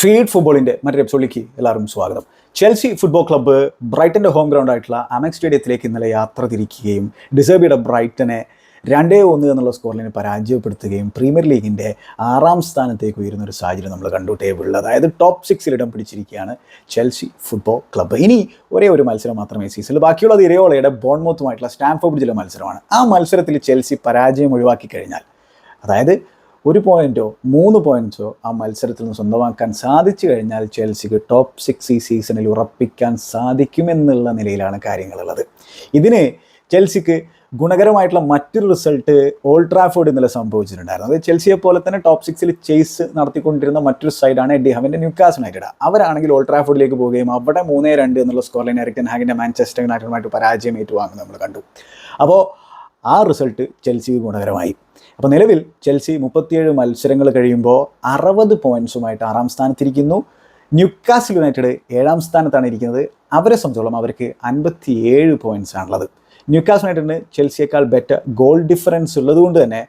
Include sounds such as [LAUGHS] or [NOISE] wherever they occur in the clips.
Feed ഫുട്ബോളിന്റെ മറ്റൊരു എപ്പിസോഡിലേക്ക് എല്ലാവർക്കും സ്വാഗതം. ചെൽസി ഫുട്ബോൾ ക്ലബ്ബ് ബ്രൈറ്റന്റെ ഹോം ഗ്രൗണ്ട് ആയിട്ടുള്ള അമെക് സ്റ്റേഡിയത്തിലേക്ക് ഇന്നലെ യാത്ര തിരിക്കുകയും ഡിസേബിയുടെ ബ്രൈറ്റനെ രണ്ടേ ഒന്ന് എന്നുള്ള സ്കോറിനെ പരാജയപ്പെടുത്തുകയും പ്രീമിയർ ലീഗിന്റെ ആറാം സ്ഥാനത്തേക്ക് ഉയരുന്ന ഒരു സാഹചര്യം നമ്മൾ കണ്ടു. ടേബിളിൽ അതായത് ടോപ്പ് സിക്സിൽ ഇടം പിടിച്ചിരിക്കുകയാണ് ചെൽസി ഫുട്ബോൾ ക്ലബ്ബ് ഇനി ഒരേ ഒരു മത്സരം മാത്രമേ സീസണിൽ ബാക്കിയുള്ളത്. ഇരയോളയുടെ ബോൺമോത്തുമായിട്ടുള്ള സ്റ്റാൻഫോർഡ് ജില്ല മത്സരമാണ്. ആ മത്സരത്തിൽ ചെൽസി പരാജയം ഒഴിവാക്കി കഴിഞ്ഞാൽ അതായത് ഒരു പോയിന്റോ മൂന്ന് പോയിന്റ്സോ ആ മത്സരത്തിൽ നിന്ന് സ്വന്തമാക്കാൻ സാധിച്ചു കഴിഞ്ഞാൽ ചെൽസിക്ക് ടോപ്പ് സിക്സ് ഈ സീസണിൽ ഉറപ്പിക്കാൻ സാധിക്കുമെന്നുള്ള നിലയിലാണ് കാര്യങ്ങളുള്ളത്. ഇതിന് ചെൽസിക്ക് ഗുണകരമായിട്ടുള്ള മറ്റൊരു റിസൾട്ട് ഓൾഡ് ട്രാഫോർഡ് ഇന്നലെ സംഭവിച്ചിട്ടുണ്ടായിരുന്നു. അത് ചെൽസിയെ പോലെ തന്നെ ടോപ്പ് സിക്സിൽ ചേസ് നടത്തിക്കൊണ്ടിരുന്ന മറ്റൊരു സൈഡാണ് എഡി ഹവന്റെ ന്യൂക്കാസ് യുണൈറ്റഡ് അവരാണെങ്കിൽ ഓൾഡ് ട്രാഫോർഡിലേക്ക് പോവുകയും അവിടെ മൂന്നേ രണ്ട് എന്നുള്ള സ്കോർ ലൈൻ എറിക്ടൻ ഹാഗിന്റെ മാഞ്ചസ്റ്റർ യുണൈറ്റഡുമായിട്ട് പരാജയം ഏറ്റുവാങ്ങുന്നത് നമ്മൾ കണ്ടു. അപ്പോൾ ആ റിസൾട്ട് ചെൽസിക്ക് ഗുണകരമായി. അപ്പോൾ നിലവിൽ ചെൽസി മുപ്പത്തിയേഴ് മത്സരങ്ങൾ കഴിയുമ്പോൾ അറുപത് പോയിൻസുമായിട്ട് ആറാം സ്ഥാനത്തിരിക്കുന്നു. ന്യൂക്കാസിൽ യുണൈറ്റഡ് ഏഴാം സ്ഥാനത്താണ് ഇരിക്കുന്നത്. അവരെ സംബന്ധിച്ചോളം അവർക്ക് അൻപത്തി ഏഴ് പോയിന്റ്സ് ആണുള്ളത്. ന്യൂക്കാസ് യുണൈറ്റഡിന് ചെൽസിയേക്കാൾ ബെറ്റർ ഗോൾ ഡിഫറൻസ് ഉള്ളതുകൊണ്ട് തന്നെ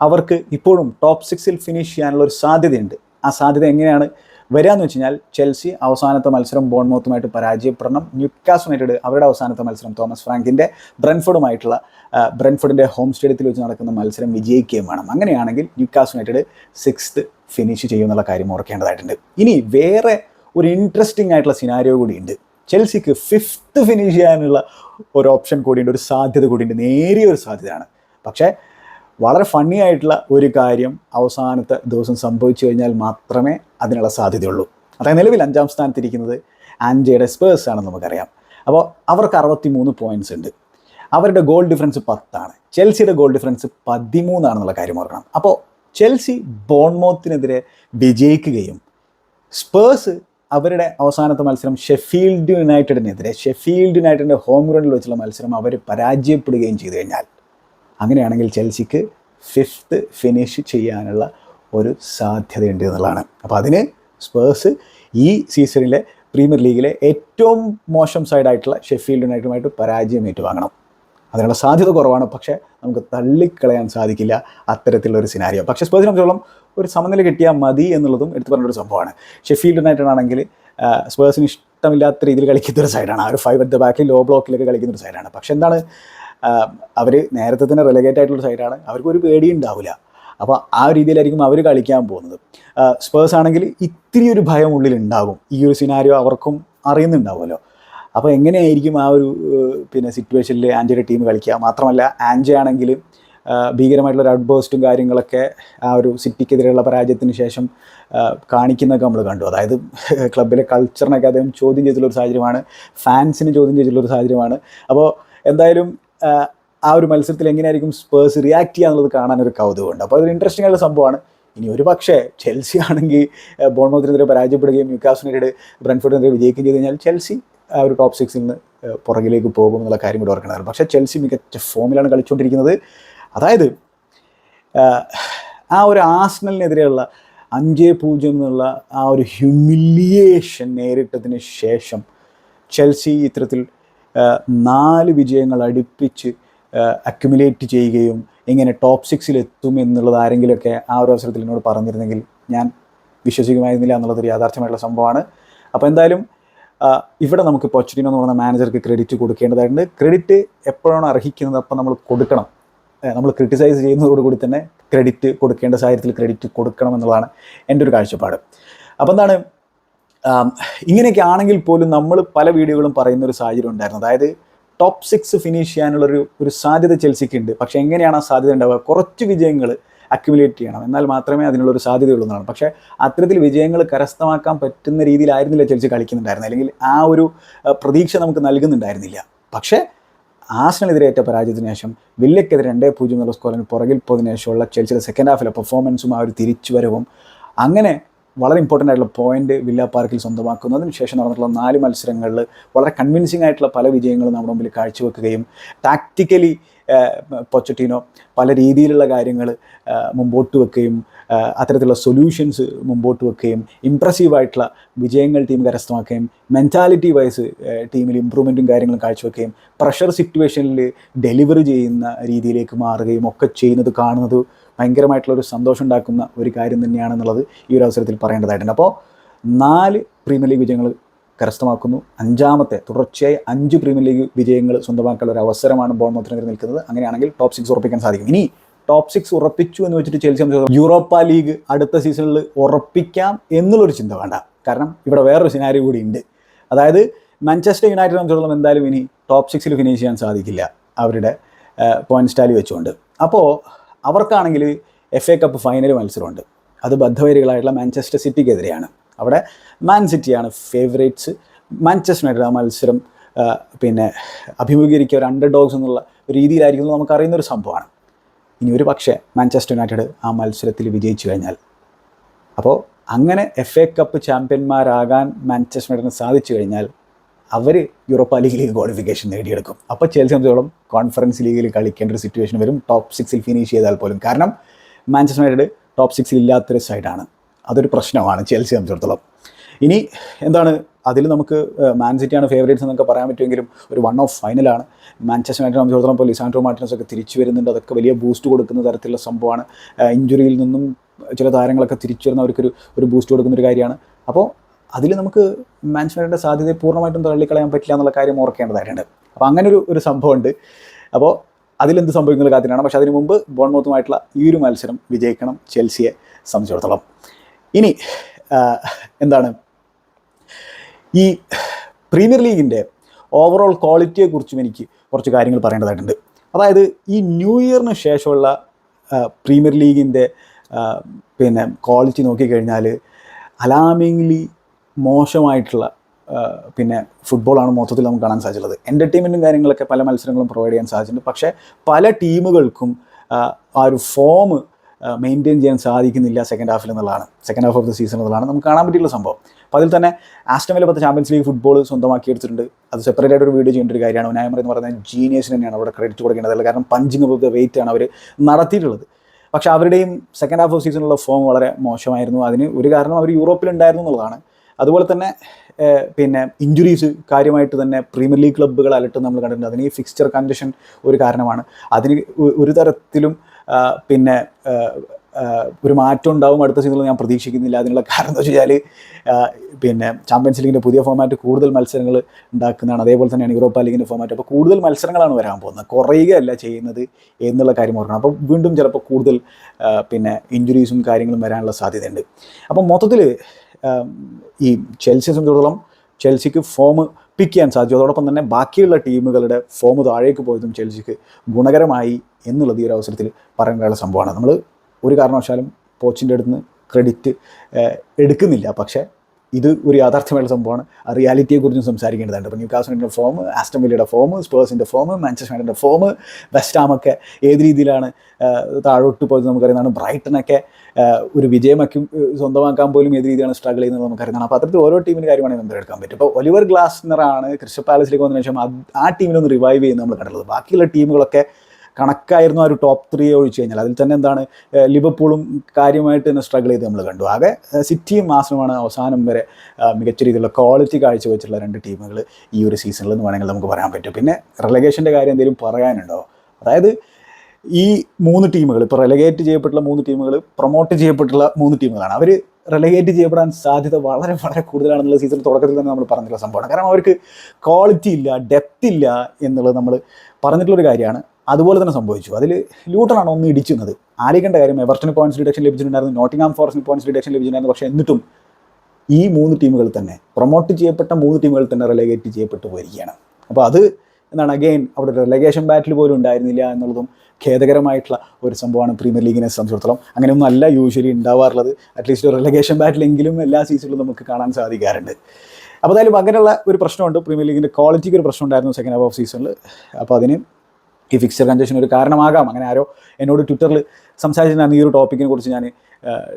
അവർക്ക് ഇപ്പോഴും ടോപ്പ് സിക്സിൽ ഫിനിഷ് ചെയ്യാനുള്ള ഒരു സാധ്യതയുണ്ട്. ആ സാധ്യത എങ്ങനെയാണ്? വരികയെന്ന് വെച്ച് കഴിഞ്ഞാൽ ചെൽസി അവസാനത്തെ മത്സരം ബോൺമൗത്തുമായിട്ട് പരാജയപ്പെടണം. ന്യൂക്കാസ് യുണൈറ്റഡ് അവരുടെ അവസാനത്തെ മത്സരം തോമസ് ഫ്രാങ്കിന്റെ ബ്രൻഫോർഡുമായിട്ടുള്ള ബ്രൻഫോർഡിന്റെ ഹോം സ്റ്റേഡിയത്തിൽ വെച്ച് നടക്കുന്ന മത്സരം വിജയിക്കുകയും വേണം. അങ്ങനെയാണെങ്കിൽ ന്യൂക്കാസ് യുണൈറ്റഡ് സിക്സ്ത് ഫിനിഷ് ചെയ്യുമെന്നുള്ള കാര്യം ഓർക്കേണ്ടതായിട്ടുണ്ട്. ഇനി വേറെ ഒരു ഇൻട്രസ്റ്റിംഗ് ആയിട്ടുള്ള സിനാരിയോ കൂടിയുണ്ട് ചെൽസിക്ക് ഫിഫ്ത്ത് ഫിനിഷ് ചെയ്യാനുള്ള ഒരു ഓപ്ഷൻ കൂടിയുണ്ട് ഒരു സാധ്യത കൂടിയുണ്ട് നേരിയ ഒരു സാധ്യതയാണ്. പക്ഷേ വളരെ ഫണ്ണി ആയിട്ടുള്ള ഒരു കാര്യം അവസാനത്തെ ദിവസം സംഭവിച്ചു കഴിഞ്ഞാൽ മാത്രമേ അതിനുള്ള സാധ്യതയുള്ളൂ. അതായത് നിലവിൽ അഞ്ചാം സ്ഥാനത്തിരിക്കുന്നത് ആൻജയുടെ സ്പേഴ്സ് ആണെന്ന് നമുക്കറിയാം. അപ്പോൾ അവർക്ക് അറുപത്തി മൂന്ന് പോയിന്റ്സ് ഉണ്ട്. അവരുടെ ഗോൾ ഡിഫറൻസ് പത്താണ്. ചെൽസിയുടെ ഗോൾ ഡിഫറൻസ് പതിമൂന്നാണെന്നുള്ള കാര്യം ഓർക്കണം. അപ്പോൾ ചെൽസി ബോൺമോത്തിനെതിരെ വിജയിക്കുകയും സ്പേഴ്സ് അവരുടെ അവസാനത്തെ മത്സരം ഷെഫീൽഡ് യുണൈറ്റഡിനെതിരെ ഷെഫീൽഡ് യുണൈറ്റഡിന്റെ ഹോം ഗ്രൗണ്ടിൽ വെച്ചുള്ള മത്സരം അവർ പരാജയപ്പെടുകയും ചെയ്തു കഴിഞ്ഞാൽ അങ്ങനെയാണെങ്കിൽ ചെൽസിക്ക് ഫിഫ്ത്ത് ഫിനിഷ് ചെയ്യാനുള്ള ഒരു സാധ്യതയുണ്ട് എന്നുള്ളതാണ്. അപ്പോൾ അതിന് സ്പേഴ്സ് ഈ സീസണിലെ പ്രീമിയർ ലീഗിലെ ഏറ്റവും മോശം സൈഡായിട്ടുള്ള ഷെഫീൽഡ് യുണൈറ്റഡുമായിട്ട് പരാജയം ഏറ്റുവാങ്ങണം അതിനുള്ള സാധ്യത കുറവാണ് പക്ഷേ നമുക്ക് തള്ളിക്കളയാൻ സാധിക്കില്ല അത്തരത്തിലുള്ള ഒരു സിനാരിയോ പക്ഷേ സ്പേഴ്സിനെ സംബന്ധിച്ചോളം ഒരു സമനില കിട്ടിയാൽ മതി എന്നുള്ളതും എടുത്തു പറഞ്ഞൊരു സംഭവമാണ്. ഷെഫീൽഡ് യുണൈറ്റഡ് ആണെങ്കിൽ സ്പേഴ്സിന് ഇഷ്ടമില്ലാത്ത രീതിയിൽ കളിക്കുന്ന ഒരു സൈഡാണ് ആ ഒരു ഫൈവ് അറ്റ് ദ ബാക്കിൽ ലോ ബ്ലോക്കിലൊക്കെ കളിക്കുന്ന ഒരു സൈഡാണ് പക്ഷേ എന്താണ് അവർ നേരത്തെ തന്നെ റിലഗേറ്റ് ആയിട്ടുള്ള സൈഡാണ് അവർക്ക് ഒരു പേടി ഉണ്ടാവില്ല. അപ്പോൾ ആ രീതിയിലായിരിക്കും അവർ കളിക്കാൻ പോകുന്നത്. സ്പേഴ്സ് ആണെങ്കിൽ ഇത്തിരി ഒരു ഭയം ഉള്ളിൽ ഉണ്ടാകും. ഈ ഒരു സിനാരിയോ അവർക്കും അറിയുന്നുണ്ടാവുമല്ലോ. അപ്പോൾ എങ്ങനെയായിരിക്കും ആ ഒരു പിന്നെ സിറ്റുവേഷനിൽ ആൻജിയുടെ ടീം കളിക്കുക? മാത്രമല്ല ആൻജ ആണെങ്കിൽ ഭീകരമായിട്ടുള്ള ഒരു ഔട്ട്ബേസ്റ്റും കാര്യങ്ങളൊക്കെ ആ ഒരു സിറ്റിക്കെതിരെയുള്ള പരാജയത്തിന് ശേഷം കാണിക്കുന്നതൊക്കെ നമ്മൾ കണ്ടു. അതായത് [LAUGHS] ക്ലബിലെ കൾച്ചറിനൊക്കെ അദ്ദേഹം ചോദ്യം ചെയ്തിട്ടുള്ള ഒരു സാഹചര്യമാണ്. ഫാൻസിന് ചോദ്യം ചെയ്തിട്ടുള്ള ഒരു സാഹചര്യമാണ്. അപ്പോൾ എന്തായാലും ആ ഒരു മത്സരത്തിൽ എങ്ങനെയായിരിക്കും സ്പേഴ്സ് റിയാക്ട് ചെയ്യുക എന്നുള്ളത് കാണാൻ ഒരു കൗതുകമുണ്ട്. അപ്പോൾ അതൊരു ഇൻട്രസ്റ്റിംഗ് ആയിട്ടുള്ള സംഭവമാണ്. ഇനി ഒരു പക്ഷേ ചെൽസി ആണെങ്കിൽ ബോൺമോത്തിനെതിരെ പരാജയപ്പെടുകയും യുക്കാസിനെതിരെ ബ്രൻഫോർഡിനെതിരെ വിജയിക്കുകയും ചെയ്ത് കഴിഞ്ഞാൽ ചെൽസി ആ ഒരു ടോപ്പ് സിക്സിൽ നിന്ന് പുറകിലേക്ക് പോകും എന്നുള്ള കാര്യം കൂടി ഓർക്കണം പക്ഷേ ചെൽസി മികച്ച ഫോമിലാണ് കളിച്ചുകൊണ്ടിരിക്കുന്നത്. അതായത് ആ ഒരു ആസ്നലിനെതിരെയുള്ള അഞ്ച് പൂജ്യം എന്നുള്ള ആ ഒരു ഹ്യൂമിലിയേഷൻ നേരിട്ടതിന് ശേഷം ചെൽസി ഇത്തരത്തിൽ നാല് വിജയങ്ങൾ അടുപ്പിച്ച് അക്യുമുലേറ്റ് ചെയ്യുകയും എങ്ങനെ ടോപ്പ് സിക്സിൽ എത്തും എന്നുള്ളത് ആരെങ്കിലുമൊക്കെ ആ ഒരു അവസരത്തിൽ എന്നോട് പറഞ്ഞിരുന്നെങ്കിൽ ഞാൻ വിശ്വസിക്കുമായിരുന്നില്ല എന്നുള്ളതൊരു യാഥാർത്ഥ്യമായിട്ടുള്ള സംഭവമാണ്. അപ്പോൾ എന്തായാലും ഇവിടെ നമുക്ക് പൊച്ചറ്റിനോ എന്ന് പറയുന്ന മാനേജർക്ക് ക്രെഡിറ്റ് കൊടുക്കേണ്ടതായിട്ടുണ്ട്. ക്രെഡിറ്റ് എപ്പോഴാണ് അർഹിക്കുന്നത് അപ്പം നമ്മൾ കൊടുക്കണം. നമ്മൾ ക്രിട്ടിസൈസ് ചെയ്യുന്നതോടുകൂടി തന്നെ ക്രെഡിറ്റ് കൊടുക്കേണ്ട സാഹചര്യത്തിൽ ക്രെഡിറ്റ് കൊടുക്കണം എന്നുള്ളതാണ് എന്റെ ഒരു കാഴ്ചപ്പാട്. അപ്പോൾ എന്താണ് ഇങ്ങനെയൊക്കെ ആണെങ്കിൽ പോലും നമ്മൾ പല വീഡിയോകളും പറയുന്ന ഒരു സാഹചര്യം ഉണ്ടായിരുന്നു. അതായത് ടോപ്പ് സിക്സ് ഫിനിഷ് ചെയ്യാനുള്ള ഒരു സാധ്യത ചെൽസിക്ക് ഉണ്ട് പക്ഷേ എങ്ങനെയാണ് ആ സാധ്യത ഉണ്ടാവുക? കുറച്ച് വിജയങ്ങൾ അക്യുമുലേറ്റ് ചെയ്യണം. എന്നാൽ മാത്രമേ അതിനുള്ളൊരു സാധ്യതയുള്ളൂ എന്നാണ്. പക്ഷേ അത്തരത്തിൽ വിജയങ്ങൾ കരസ്ഥമാക്കാൻ പറ്റുന്ന രീതിയിലായിരുന്നില്ല ചെൽസി കളിക്കുന്നുണ്ടായിരുന്നത്. അല്ലെങ്കിൽ ആ ഒരു പ്രതീക്ഷ നമുക്ക് നൽകുന്നുണ്ടായിരുന്നില്ല. പക്ഷേ ആസ്നലിനെതിരെ ഏറ്റ പരാജയത്തിന് ശേഷം വില്ലയ്ക്കെതിരെ രണ്ടേ പൂജ്യം എന്നുള്ള സ്കോറിന് പുറകിൽ പോയതിനു ശേഷമുള്ള ചെൽസിയുടെ സെക്കൻഡ് ഹാഫിലെ പെർഫോമൻസും ആ ഒരു തിരിച്ചുവരവും. അങ്ങനെ വളരെ ഇമ്പോർട്ടന്റ് ആയിട്ടുള്ള പോയിന്റ് വില്ല പാർക്കിൽ സ്വന്തമാക്കുന്നതിന് ശേഷം നടന്നിട്ടുള്ള നാല് മത്സരങ്ങളിൽ വളരെ കൺവിൻസിംഗ് ആയിട്ടുള്ള പല വിജയങ്ങളും നമ്മുടെ മുമ്പിൽ കാഴ്ചവെക്കുകയും ടാക്റ്റിക്കലി പൊച്ചട്ടീനോ പല രീതിയിലുള്ള കാര്യങ്ങൾ മുമ്പോട്ട് വെക്കുകയും അത്തരത്തിലുള്ള സൊല്യൂഷൻസ് മുമ്പോട്ട് വെക്കുകയും ഇമ്പ്രസീവായിട്ടുള്ള വിജയങ്ങൾ ടീം കരസ്ഥമാക്കുകയും മെന്റാലിറ്റി വൈസ് ടീമിൽ ഇമ്പ്രൂവ്മെന്റും കാര്യങ്ങളും കാഴ്ചവെക്കുകയും പ്രഷർ സിറ്റുവേഷനിൽ ഡെലിവറി ചെയ്യുന്ന രീതിയിലേക്ക് മാറുകയും ഒക്കെ ചെയ്യുന്നത് കാണുന്നത് ഭയങ്കരമായിട്ടുള്ള ഒരു സന്തോഷം ഉണ്ടാക്കുന്ന ഒരു കാര്യം തന്നെയാണെന്നുള്ളത് ഈ ഒരു അവസരത്തിൽ പറയേണ്ടതായിട്ടുണ്ട്. അപ്പോൾ നാല് പ്രീമിയർ ലീഗ് വിജയങ്ങൾ കരസ്ഥമാക്കുന്നു. അഞ്ചാമത്തെ തുടർച്ചയായി അഞ്ച് പ്രീമിയർ ലീഗ് വിജയങ്ങൾ സ്വന്തമാക്കാനുള്ള ഒരു അവസരമാണ് ബോൺമൗത്തിനെതിരെ നിൽക്കുന്നത്. അങ്ങനെയാണെങ്കിൽ ടോപ്പ് സിക്സ് ഉറപ്പിക്കാൻ സാധിക്കും. ഇനി ടോപ്പ് സിക്സ് ഉറപ്പിച്ചു എന്ന് വെച്ചിട്ട് ചെൽസി യൂറോപ്പ ലീഗ് അടുത്ത സീസണിൽ ഉറപ്പിക്കാം എന്നുള്ളൊരു ചിന്ത വേണ്ട. കാരണം ഇവിടെ വേറൊരു സിനാരി കൂടി ഉണ്ട്. അതായത് മാഞ്ചസ്റ്റർ യുണൈറ്റഡ് സംബന്ധിച്ചിടത്തോളം എന്തായാലും ഇനി ടോപ്പ് സിക്സിൽ ഫിനിഷ് ചെയ്യാൻ സാധിക്കില്ല അവരുടെ പോയിന്റ് സ്റ്റാലി വെച്ചുകൊണ്ട്. അപ്പോൾ അവർക്കാണെങ്കിൽ എഫ് എ കപ്പ് ഫൈനൽ മത്സരമുണ്ട്. അത് ബദ്ധവരികളായിട്ടുള്ള മാഞ്ചസ്റ്റർ സിറ്റിക്കെതിരെയാണ് അവിടെ മാൻ സിറ്റിയാണ് ഫേവറേറ്റ്സ് മാഞ്ചസ്റ്റർ യുണൈറ്റഡ് ആ മത്സരം പിന്നെ അഭിമുഖീകരിക്കുക ഒരു അണ്ടർ ഡോഗ്സ് എന്നുള്ള ഒരു രീതിയിലായിരിക്കും നമുക്കറിയുന്ന ഒരു സംഭവമാണ്. ഇനി ഒരു പക്ഷേ മാഞ്ചസ്റ്റർ യുണൈറ്റഡ് ആ മത്സരത്തിൽ വിജയിച്ചു കഴിഞ്ഞാൽ. അപ്പോൾ അങ്ങനെ എഫ് എ കപ്പ് ചാമ്പ്യന്മാരാകാൻ മാഞ്ചസ്റ്റർ യുണൈറ്റഡിന് സാധിച്ചു കഴിഞ്ഞാൽ അവർ യൂറോപ്പ ലീഗ് ലീഗ് ക്വാളിഫിക്കേഷൻ നേടിയെടുക്കും. അപ്പോൾ ചെൽസി സംബന്ധിച്ചോളം കോൺഫറൻസ് ലീഗിൽ കളിക്കേണ്ട ഒരു സിറ്റുവേഷൻ വരും. ടോപ്പ് സിക്സിൽ ഫിനിഷ് ചെയ്താൽ പോലും. കാരണം മാഞ്ചസ്റ്റർ യുണൈറ്റഡ് ടോപ്പ് സിക്സിൽ ഇല്ലാത്തൊരു സൈഡാണ് അതൊരു പ്രശ്നമാണ് ചെൽസി സംബന്ധിച്ചിടത്തോളം. ഇനി എന്താണ്? അതിൽ നമുക്ക് മാൻസിറ്റിയാണ് ഫേവറേറ്റ്സ് എന്നൊക്കെ പറയാൻ പറ്റുമെങ്കിലും ഒരു വൺ ഓഫ് ഫൈനലാണ് മാഞ്ചസ്റ്റർ യുണൈറ്റഡ് സംബന്ധിച്ചിടത്തോളം ഇപ്പോൾ ലിസാൻഡ്രോ മാർട്ടിനസ് ഒക്കെ തിരിച്ചു വരുന്നുണ്ട്. അതൊക്കെ വലിയ ബൂസ്റ്റ് കൊടുക്കുന്ന തരത്തിലുള്ള സംഭവമാണ്. ഇഞ്ചുറിയിൽ നിന്നും ചില താരങ്ങളൊക്കെ തിരിച്ചു വരുന്ന അവർക്കൊരു ഒരു ബൂസ്റ്റ് കൊടുക്കുന്ന ഒരു കാര്യമാണ്. അപ്പോൾ അതിൽ നമുക്ക് മാനേജ്മെന്റിന്റെ സാധ്യതയെ പൂർണമായിട്ടും തള്ളിക്കളയാൻ പറ്റില്ല എന്നുള്ള കാര്യം ഓർക്കേണ്ടതായിട്ടുണ്ട്. അപ്പോൾ അങ്ങനെ ഒരു ഒരു സംഭവമുണ്ട്. അപ്പോൾ അതിലെന്ത് സംഭവിക്കുന്നത് കാത്തിനാണ്. പക്ഷേ അതിന് മുമ്പ് ബോൺമൗത്തുമായിട്ടുള്ള ഈ ഒരു മത്സരം വിജയിക്കണം ചെൽസിയെ സംബന്ധിച്ചിടത്തോളം. ഇനി എന്താണ്? ഈ പ്രീമിയർ ലീഗിന്റെ ഓവറോൾ ക്വാളിറ്റിയെക്കുറിച്ചും എനിക്ക് കുറച്ച് കാര്യങ്ങൾ പറയേണ്ടതായിട്ടുണ്ട്. അതായത് ഈ ന്യൂ ഇയറിന് ശേഷമുള്ള പ്രീമിയർ ലീഗിന്റെ പിന്നെ ക്വാളിറ്റി നോക്കിക്കഴിഞ്ഞാൽ അലാമിംഗ്ലി മോശമായിട്ടുള്ള പിന്നെ ഫുട്ബോളാണ് മൊത്തത്തിൽ നമുക്ക് കാണാൻ സാധിച്ചുള്ളത് എന്റർടൈൻമെന്റും കാര്യങ്ങളൊക്കെ പല മത്സരങ്ങളും പ്രൊവൈഡ് ചെയ്യാൻ സാധിച്ചിട്ടുണ്ട്. പക്ഷേ പല ടീമുകൾക്കും ആ, ഒരു ഫോം മെയിന്റെയിൻ ചെയ്യാൻ സാധിക്കുന്നില്ല സെക്കൻഡ് ഹാഫിൽ എന്നുള്ളതാണ്. Second half of the season എന്നുള്ളതാണ് നമുക്ക് കാണാൻ പറ്റിയുള്ള സംഭവം. അപ്പോൾ അതിൽ തന്നെ ആസ്റ്റമിലെ പത്ത് ചാമ്പ്യൻസ് ലീഗ് ഫുട്ബോൾ സ്വന്തമാക്കി എടുത്തിട്ടുണ്ട്. അത് സെപ്പറേറ്റ് ആയിട്ട് ഒരു വീഡിയോ ചെയ്യേണ്ട ഒരു കാര്യമാണ്. ഞാൻ എന്ന് പറയുന്നത് ജീനിയസിന് തന്നെയാണ് അവിടെ ക്രെഡിറ്റ് കൊടുക്കേണ്ടത്. കാരണം പഞ്ചിങ് ഓഫ് ദ വെയിറ്റ് ആണ് അവർ നടത്തിയിട്ടുള്ളത്. പക്ഷേ അവരുടെയും സെക്കൻഡ് ഹാഫ് ഓഫ് സീസണിലുള്ള ഫോം വളരെ മോശമായിരുന്നു. അതിന് ഒരു കാരണം അവർ യൂറോപ്പിലുണ്ടായിരുന്നു എന്നുള്ളതാണ്. അതുപോലെ തന്നെ പിന്നെ ഇഞ്ചുറീസ് കാര്യമായിട്ട് തന്നെ പ്രീമിയർ ലീഗ് ക്ലബ്ബുകൾ അലട്ടും നമ്മൾ കണ്ടിട്ടുണ്ട്. അതിന് ഈ ഫിക്സ്ചർ കണ്ടീഷൻ ഒരു കാരണമാണ്. അതിന് ഒരു തരത്തിലും പിന്നെ ഒരു മാറ്റം ഉണ്ടാവും അടുത്ത സീസണിൽ ഞാൻ പ്രതീക്ഷിക്കുന്നില്ല. അതിനുള്ള കാരണം എന്താ വെച്ചാൽ പിന്നെ ചാമ്പ്യൻസ് ലീഗിന്റെ പുതിയ ഫോമാറ്റ് കൂടുതൽ മത്സരങ്ങൾ ഉണ്ടാക്കുന്നതാണ്. അതേപോലെ തന്നെയാണ് യൂറോപ്പ ലീഗിന്റെ ഫോമാറ്റ് അപ്പോൾ കൂടുതൽ മത്സരങ്ങളാണ് വരാൻ പോകുന്നത്. കുറയുകയല്ല ചെയ്യുന്നത് എന്നുള്ള കാര്യം ഓർക്കണം. അപ്പോൾ വീണ്ടും ചിലപ്പോൾ കൂടുതൽ പിന്നെ ഇഞ്ചുറീസും കാര്യങ്ങളും വരാനുള്ള സാധ്യതയുണ്ട്. അപ്പോൾ മൊത്തത്തിൽ ഈ ചെൽസിയെ സംബന്ധിച്ചിടത്തോളം ചെൽസിക്ക് ഫോം പിക്ക് ചെയ്യാൻ സാധിച്ചു. അതോടൊപ്പം തന്നെ ബാക്കിയുള്ള ടീമുകളുടെ ഫോം താഴേക്ക് പോയതും ചെൽസിക്ക് ഗുണകരമായി എന്നുള്ളത് ഈ ഒരു അവസരത്തിൽ പറയാനുള്ള സംഭവമാണ്. നമ്മൾ ഒരു കാരണവശാലും പോച്ചിന്റെ അടുത്ത് നിന്ന് ക്രെഡിറ്റ് എടുക്കുന്നില്ല. പക്ഷേ ഇത് ഒരു യാഥാർത്ഥ്യമായുള്ള സംഭവമാണ്. ആ റിയാലിറ്റിയെക്കുറിച്ചും സംസാരിക്കേണ്ടതുണ്ട് അപ്പോൾ ന്യൂ കാസിന്റെ ഫോം ആസ്റ്റം വില്ലയുടെ ഫോം സ്പേഴ്സിന്റെ ഫോം മാഞ്ചസ്റ്റർ യുണൈറ്റഡിന്റെ ഫോം വെസ്റ്റാമൊക്കെ ഏത് രീതിയിലാണ് താഴോട്ട് പോയത് നമുക്കറിയുന്നതാണ്. ബ്രൈറ്റനൊക്കെ ഒരു വിജയമൊക്കെ സ്വന്തമാക്കാൻ പോലും ഏത് രീതിയാണ് സ്ട്രഗിൾ ചെയ്യുന്നത് നമുക്കറിയുന്നതാണ്. അപ്പോൾ അത്തരത്തിൽ ഓരോ ടീമിന് കാര്യമാണെങ്കിൽ നമുക്ക് എടുക്കാൻ പറ്റും അപ്പോൾ ഒലിവർ ഗ്ലാസ്നറാണ് ക്രിസ്റ്റൽ പാലസിലേക്ക് വന്നതിന് ശേഷം ആ ടീമിനൊന്ന് റിവൈവ് ചെയ്യുന്നത് നമ്മൾ കണ്ടുള്ളത് ബാക്കിയുള്ള ടീമുകളൊക്കെ കണക്കായിരുന്നു ആ ഒരു ടോപ്പ് ത്രീ ഒഴിച്ചു കഴിഞ്ഞാൽ. അതിൽ തന്നെ എന്താണ് ലിവർപൂളും കാര്യമായിട്ട് തന്നെ സ്ട്രഗിൾ ചെയ്ത് നമ്മൾ കണ്ടു. ആകെ സിറ്റിയും മാസമാണ് അവസാനം വരെ മികച്ച രീതിയിലുള്ള ക്വാളിറ്റി കാഴ്ചവെച്ചിട്ടുള്ള രണ്ട് ടീമുകൾ ഈ ഒരു സീസണിൽ എന്ന് വേണമെങ്കിൽ നമുക്ക് പറയാൻ പറ്റും. പിന്നെ റെലഗേഷന്റെ കാര്യം എന്തെങ്കിലും പറയാനുണ്ടോ? അതായത് ഈ മൂന്ന് ടീമുകൾ ഇപ്പോൾ റെലഗേറ്റ് ചെയ്യപ്പെട്ടുള്ള മൂന്ന് ടീമുകൾ പ്രൊമോട്ട് ചെയ്യപ്പെട്ടുള്ള മൂന്ന് ടീമുകളാണ്. അവർ റെലഗേറ്റ് ചെയ്യപ്പെടാൻ സാധ്യത വളരെ വളരെ കൂടുതലാണെന്നുള്ള സീസൺ തുടക്കത്തിൽ തന്നെ നമ്മൾ പറഞ്ഞിട്ടുള്ള സംഭവമാണ്. കാരണം അവർക്ക് ക്വാളിറ്റി ഇല്ല ഡെപ്ത് ഇല്ല എന്നുള്ളത് നമ്മൾ പറഞ്ഞിട്ടുള്ളൊരു കാര്യമാണ്. അതുപോലെ തന്നെ സംഭവിച്ചു. അതിൽ ലൂട്ടറാണ് ഒന്ന് ഇടിച്ചുന്നത്. ആലോചിക്കേണ്ട കാര്യം എവർട്ടന് പോയിന്റ്സ് ഡിഡക്ഷൻ ലഭിച്ചിട്ടുണ്ടായിരുന്നു നോട്ടിംഗ്ഹാം ഫോറസ്റ്റിന് പോയിന്റ്സ് ഡിഡക്ഷൻ ലഭിച്ചിട്ടുണ്ടായിരുന്നു പക്ഷേ എന്നിട്ടും ഈ മൂന്ന് ടീമുകൾ തന്നെ പ്രൊമോട്ട് ചെയ്യപ്പെട്ട മൂന്ന് ടീമുകൾ തന്നെ റെലഗേറ്റ് ചെയ്യപ്പെട്ടു പോയിരിക്കുകയാണ്. അപ്പോൾ അത് എന്താണ് അഗെയിൻ അവിടെ റെലഗേഷൻ ബാറ്റിൽ പോലും ഉണ്ടായിരുന്നില്ല എന്നുള്ളതും ഖേദകരമായിട്ടുള്ള ഒരു സംഭവമാണ് പ്രീമിയർ ലീഗിനെ സംബന്ധിച്ചിടത്തോളം. അങ്ങനെയൊന്നും അല്ല യൂഷ്വലി ഉണ്ടാവാറുള്ളത്. അറ്റ്ലീസ്റ്റ് റെലഗേഷൻ ബാറ്റിലെങ്കിലും എല്ലാ സീസണിലും നമുക്ക് കാണാൻ സാധിക്കാറുണ്ട്. അപ്പോൾ അതായാലും അങ്ങനെയുള്ള ഒരു പ്രശ്നമുണ്ട്. പ്രീമിയർ ലീഗിന്റെ ക്വാളിറ്റിക്ക് ഒരു പ്രശ്നം ഉണ്ടായിരുന്നു സെക്കൻഡ് ഹാഫ് ഓഫ് സീസണിൽ അപ്പോൾ അതിന് ഈ ഫിക്സർ കഞ്ചക്ഷൻ ഒരു കാരണമാകാം. അങ്ങനെ ആരോ എന്നോട് ട്വിറ്ററിൽ സംസാരിച്ചിട്ടുണ്ടായിരുന്നു ഈ ഒരു ടോപ്പിക്കിനെ കുറിച്ച് ഞാൻ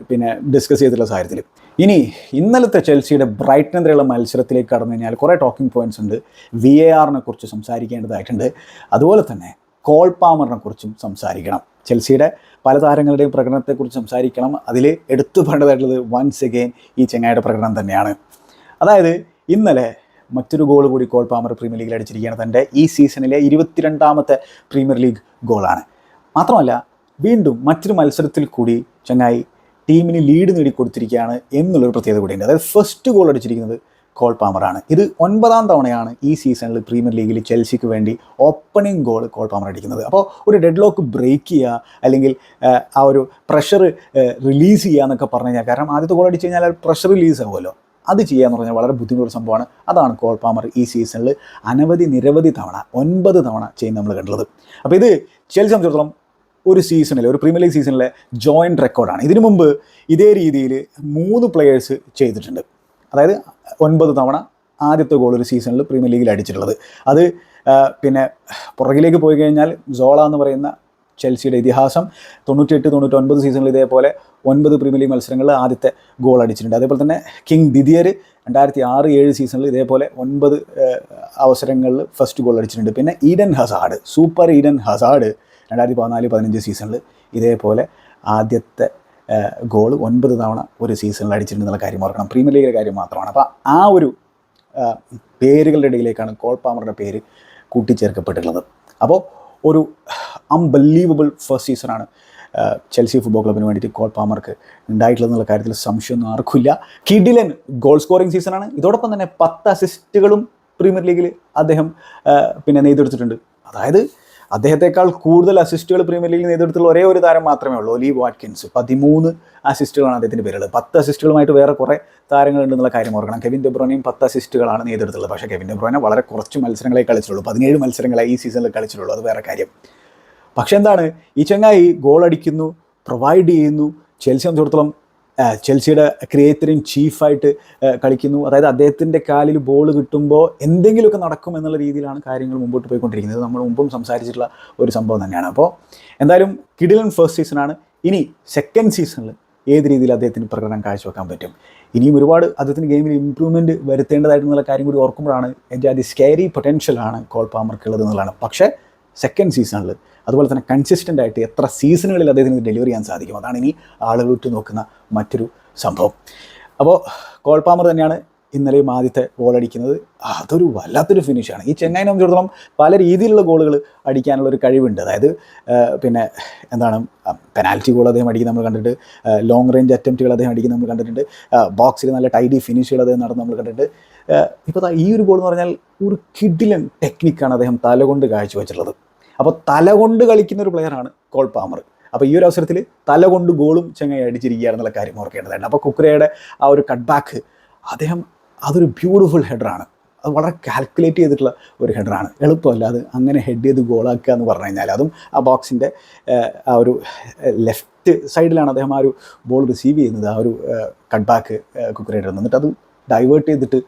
പിന്നെ ഡിസ്കസ് ചെയ്തിട്ടുള്ള സാഹചര്യത്തിൽ. ഇനി ഇന്നലത്തെ ചെൽസിയുടെ ബ്രൈറ്റനെതിരെയുള്ള മത്സരത്തിലേക്ക് കടന്നു കഴിഞ്ഞാൽ കുറേ ടോക്കിംഗ് പോയിന്റ്സ് ഉണ്ട്. വി എ ആറിനെ കുറിച്ച് സംസാരിക്കേണ്ടതായിട്ടുണ്ട്. അതുപോലെ തന്നെ കോൾ പാമറിനെ കുറിച്ചും സംസാരിക്കണം. ചെൽസിയുടെ പല താരങ്ങളുടെയും പ്രകടനത്തെക്കുറിച്ച് സംസാരിക്കണം. അതിൽ എടുത്തു പറയേണ്ടതായിട്ടുള്ളത് വൺസ് അഗെയിൻ ഈ ചെങ്ങായിയുടെ പ്രകടനം തന്നെയാണ്. അതായത് ഇന്നലെ മറ്റൊരു ഗോൾ കൂടി കോൾ പാമർ പ്രീമിയർ ലീഗിൽ അടിച്ചിരിക്കുകയാണ് തന്റെ ഈ സീസണിലെ ഇരുപത്തിരണ്ടാമത്തെ പ്രീമിയർ ലീഗ് ഗോളാണ്. മാത്രമല്ല വീണ്ടും മറ്റൊരു മത്സരത്തിൽ കൂടി ചങ്ങായി ടീമിന് ലീഡ് നേടിക്കൊടുത്തിരിക്കുകയാണ് എന്നുള്ളൊരു പ്രത്യേകത കൂടിയുണ്ട്. അതായത് ഫസ്റ്റ് ഗോൾ അടിച്ചിരിക്കുന്നത് കോൾ പാമറാണ്. ഇത് ഒൻപതാം തവണയാണ് ഈ സീസണിൽ പ്രീമിയർ ലീഗിൽ ചെൽസിക്ക് വേണ്ടി ഓപ്പണിംഗ് ഗോൾ കോൾ പാമർ അടിക്കുന്നത്. അപ്പോൾ ഒരു ഡെഡ് ലോക്ക് ബ്രേക്ക് ചെയ്യുക അല്ലെങ്കിൽ ആ, ഒരു പ്രഷർ റിലീസ് ചെയ്യുക എന്നൊക്കെ പറഞ്ഞു കഴിഞ്ഞാൽ കാരണം ആദ്യത്തെ ഗോൾ അടിച്ചു കഴിഞ്ഞാൽ പ്രഷർ റിലീസ് ആവുമല്ലോ. അത് ചെയ്യുക എന്ന് പറഞ്ഞാൽ വളരെ ബുദ്ധിമുട്ടുള്ള സംഭവമാണ്. അതാണ് കോൾ പാമർ ഈ സീസണിൽ അനവധി നിരവധി തവണ ഒൻപത് തവണ ചെയ്യുന്ന നമ്മൾ കണ്ടുള്ളത് അപ്പോൾ ഇത് ചെൽസി സംബന്ധിച്ചിടത്തോളം ഒരു സീസണിലെ ഒരു പ്രീമിയർ ലീഗ് സീസണിലെ ജോയിന്റ് റെക്കോർഡാണ് ഇതിനു മുമ്പ് ഇതേ രീതിയിൽ മൂന്ന് പ്ലെയേഴ്സ് ചെയ്തിട്ടുണ്ട്. അതായത് ഒൻപത് തവണ ആദ്യത്തെ ഗോൾ ഒരു സീസണിൽ പ്രീമിയർ ലീഗിൽ അടിച്ചിട്ടുള്ളത്. അത് പിന്നെ പുറകിലേക്ക് പോയി കഴിഞ്ഞാൽ സോള എന്ന് പറയുന്ന ചെൽസിയുടെ ഇതിഹാസം. തൊണ്ണൂറ്റിയെട്ട് തൊണ്ണൂറ്റൊൻപത് സീസണിൽ ഇതേപോലെ ഒൻപത് പ്രീമിയർ ലീഗ് മത്സരങ്ങളിൽ ആദ്യത്തെ ഗോൾ അടിച്ചിട്ടുണ്ട്. അതേപോലെ തന്നെ കിങ് ദിദിയർ രണ്ടായിരത്തി ആറ് ഏഴ് സീസണിൽ ഇതേപോലെ ഒൻപത് അവസരങ്ങളിൽ ഫസ്റ്റ് ഗോൾ അടിച്ചിട്ടുണ്ട്. പിന്നെ Eden Hazard super Eden Hazard രണ്ടായിരത്തി പതിനാല് പതിനഞ്ച് സീസണിൽ ഇതേപോലെ ആദ്യത്തെ ഗോൾ ഒൻപത് തവണ ഒരു സീസണിൽ അടിച്ചിട്ടുണ്ട് അടിച്ചിട്ടുണ്ടെന്നുള്ള കാര്യം ഓർക്കണം. പ്രീമിയർ ലീഗിലെ കാര്യം മാത്രമാണ്. അപ്പോൾ ആ ഒരു പേരുകളുടെ ഇടയിലേക്കാണ് കോൾ പാമറുടെ പേര് കൂട്ടിച്ചേർക്കപ്പെട്ടിട്ടുള്ളത്. അപ്പോൾ ഒരു അൺബിലീവബിൾ ഫസ്റ്റ് സീസണാണ് ചെൽസി ഫുട്ബോൾ ക്ലബിന് വേണ്ടിയിട്ട് കോൾ പാമർക്ക് ഉണ്ടായിട്ടുള്ളതെന്നുള്ള കാര്യത്തിൽ സംശയമൊന്നും ആർക്കില്ല കിഡിലൻ ഗോൾ സ്കോറിംഗ് സീസണാണ് ഇതോടൊപ്പം തന്നെ പത്ത് അസിസ്റ്റുകളും പ്രീമിയർ ലീഗിൽ അദ്ദേഹം പിന്നെ നെയ്തെടുത്തിട്ടുണ്ട്. അതായത് അദ്ദേഹത്തെക്കാൾ കൂടുതൽ അസിസ്റ്റുകൾ പ്രീമിയർ ലീഗിൽ നേതൃത്വത്തിലുള്ള ഒരേ ഒരു താരം മാത്രമേ ഉള്ളൂ. ഒലീവ് വാട്കിൻസ് പതിമൂന്ന് അസിസ്റ്റുകളാണ് അദ്ദേഹത്തിന്റെ പേരുള്ളത് പത്ത് അസിസ്റ്റുകളുമായിട്ട് വേറെ കുറേ താരങ്ങളുണ്ടെന്നുള്ള കാര്യം ഓർക്കണം. കെവിൻ ഡെബ്രോനെയും പത്ത് അസിസ്റ്റുകളാണ് നേതൃത്വത്തിലുള്ളത് പക്ഷേ കെവിൻ ഡെബ്രോനെ വളരെ കുറച്ച് മത്സരങ്ങളെ കളിച്ചിട്ടുള്ളൂ. പതിനേഴ് മത്സരങ്ങളെ ഈ സീസണിൽ കളിച്ചിട്ടുള്ളൂ. അത് വേറെ കാര്യം. പക്ഷേ എന്താണ്? ഈ ചങ്ങായി ഗോൾ അടിക്കുന്നു പ്രൊവൈഡ് ചെയ്യുന്നു. ചെൽസി സംബന്ധിച്ചിടത്തോളം ചെൽസിയുടെ ക്രിയേറ്ററിൻ ചീഫായിട്ട് കളിക്കുന്നു. അതായത് അദ്ദേഹത്തിന്റെ കാലിൽ ബോൾ കിട്ടുമ്പോൾ എന്തെങ്കിലുമൊക്കെ നടക്കും എന്നുള്ള രീതിയിലാണ് കാര്യങ്ങൾ മുമ്പോട്ട് പോയിക്കൊണ്ടിരിക്കുന്നത്. നമ്മൾ മുമ്പും സംസാരിച്ചിട്ടുള്ള ഒരു സംഭവം തന്നെയാണ്. അപ്പോൾ എന്തായാലും കിഡിലൻ ഫസ്റ്റ് സീസണാണ് ഇനി സെക്കൻഡ് സീസണിൽ ഏത് രീതിയിൽ അദ്ദേഹത്തിന് പ്രകടനം കാഴ്ചവെക്കാൻ പറ്റും? ഇനിയും ഒരുപാട് അദ്ദേഹത്തിന് ഗെയിമിൽ ഇമ്പ്രൂവ്മെന്റ് വരുത്തേണ്ടതായിട്ടുള്ള കാര്യം കൂടി ഓർക്കുമ്പോഴാണ് എന്റെ അതി സ്കേരി പൊട്ടൻഷ്യലാണ് കോൾ പാമർക്കുള്ളത് എന്നുള്ളതാണ്. പക്ഷേ സെക്കൻഡ് സീസണിൽ അതുപോലെ തന്നെ കൺസിസ്റ്റന്റ് ആയിട്ട് എത്ര സീസണുകളിൽ അദ്ദേഹത്തിന് ഡെലിവറി ചെയ്യാൻ സാധിക്കും. അതാണ് ഇനി ആളുകൾ ഉറ്റു നോക്കുന്ന മറ്റൊരു സംഭവം. അപ്പോൾ കോൾപാമർ തന്നെയാണ് ഇന്നലെയും ആദ്യത്തെ ഗോൾ അടിക്കുന്നത് അതൊരു വല്ലാത്തൊരു ഫിനിഷാണ് ഈ ചെന്നൈനെ സംബന്ധിച്ചിടത്തോളം പല രീതിയിലുള്ള ഗോളുകൾ അടിക്കാനുള്ള ഒരു കഴിവുണ്ട്. അതായത് പിന്നെ എന്താണ് പെനാൽറ്റി ഗോൾ അദ്ദേഹം അടിക്കുന്നത് നമ്മൾ കണ്ടിട്ട് ലോങ് റേഞ്ച് അറ്റംപ്റ്റുകൾ അദ്ദേഹം അടിക്കുന്നത് നമ്മൾ കണ്ടിട്ടുണ്ട്. ബോക്സിൽ നല്ല ടൈഡി ഫിനിഷുകൾ അദ്ദേഹം നടന്ന് നമ്മൾ കണ്ടിട്ട് ഇപ്പോൾ ഈ ഒരു ഗോൾ എന്ന് പറഞ്ഞാൽ ഒരു കിഡിലൻ ടെക്നിക്കാണ് അദ്ദേഹം തലകൊണ്ട് കാഴ്ചവെച്ചിട്ടുള്ളത്. അപ്പോൾ തലകൊണ്ട് കളിക്കുന്ന ഒരു പ്ലെയറാണ് കോൾ പാമർ. അപ്പോൾ ഈ ഒരു അവസരത്തിൽ തലകൊണ്ട് ഗോളും ചെങ്ങായി അടിച്ചിരിക്കുകയാണെന്നുള്ള കാര്യം ഓർക്കേണ്ടതായിട്ടുണ്ട് അപ്പോൾ കുക്രയുടെ ആ ഒരു കട്ട് ബാക്ക് അദ്ദേഹം അതൊരു ബ്യൂട്ടിഫുൾ ഹെഡറാണ് അത് വളരെ കാൽക്കുലേറ്റ് ചെയ്തിട്ടുള്ള ഒരു ഹെഡറാണ് എളുപ്പമല്ല അത് അങ്ങനെ ഹെഡ് ചെയ്ത് ഗോളാക്കുക എന്ന് പറഞ്ഞു കഴിഞ്ഞാൽ അതും ആ ബോക്സിന്റെ ആ ഒരു ലെഫ്റ്റ് സൈഡിലാണ് അദ്ദേഹം ആ ഒരു ബോൾ റിസീവ് ചെയ്യുന്നത് ആ ഒരു കട്ട് ബാക്ക് കുക്കറേറ്റർ എന്നിട്ട് അത് ഡൈവേർട്ട് ചെയ്തിട്ട്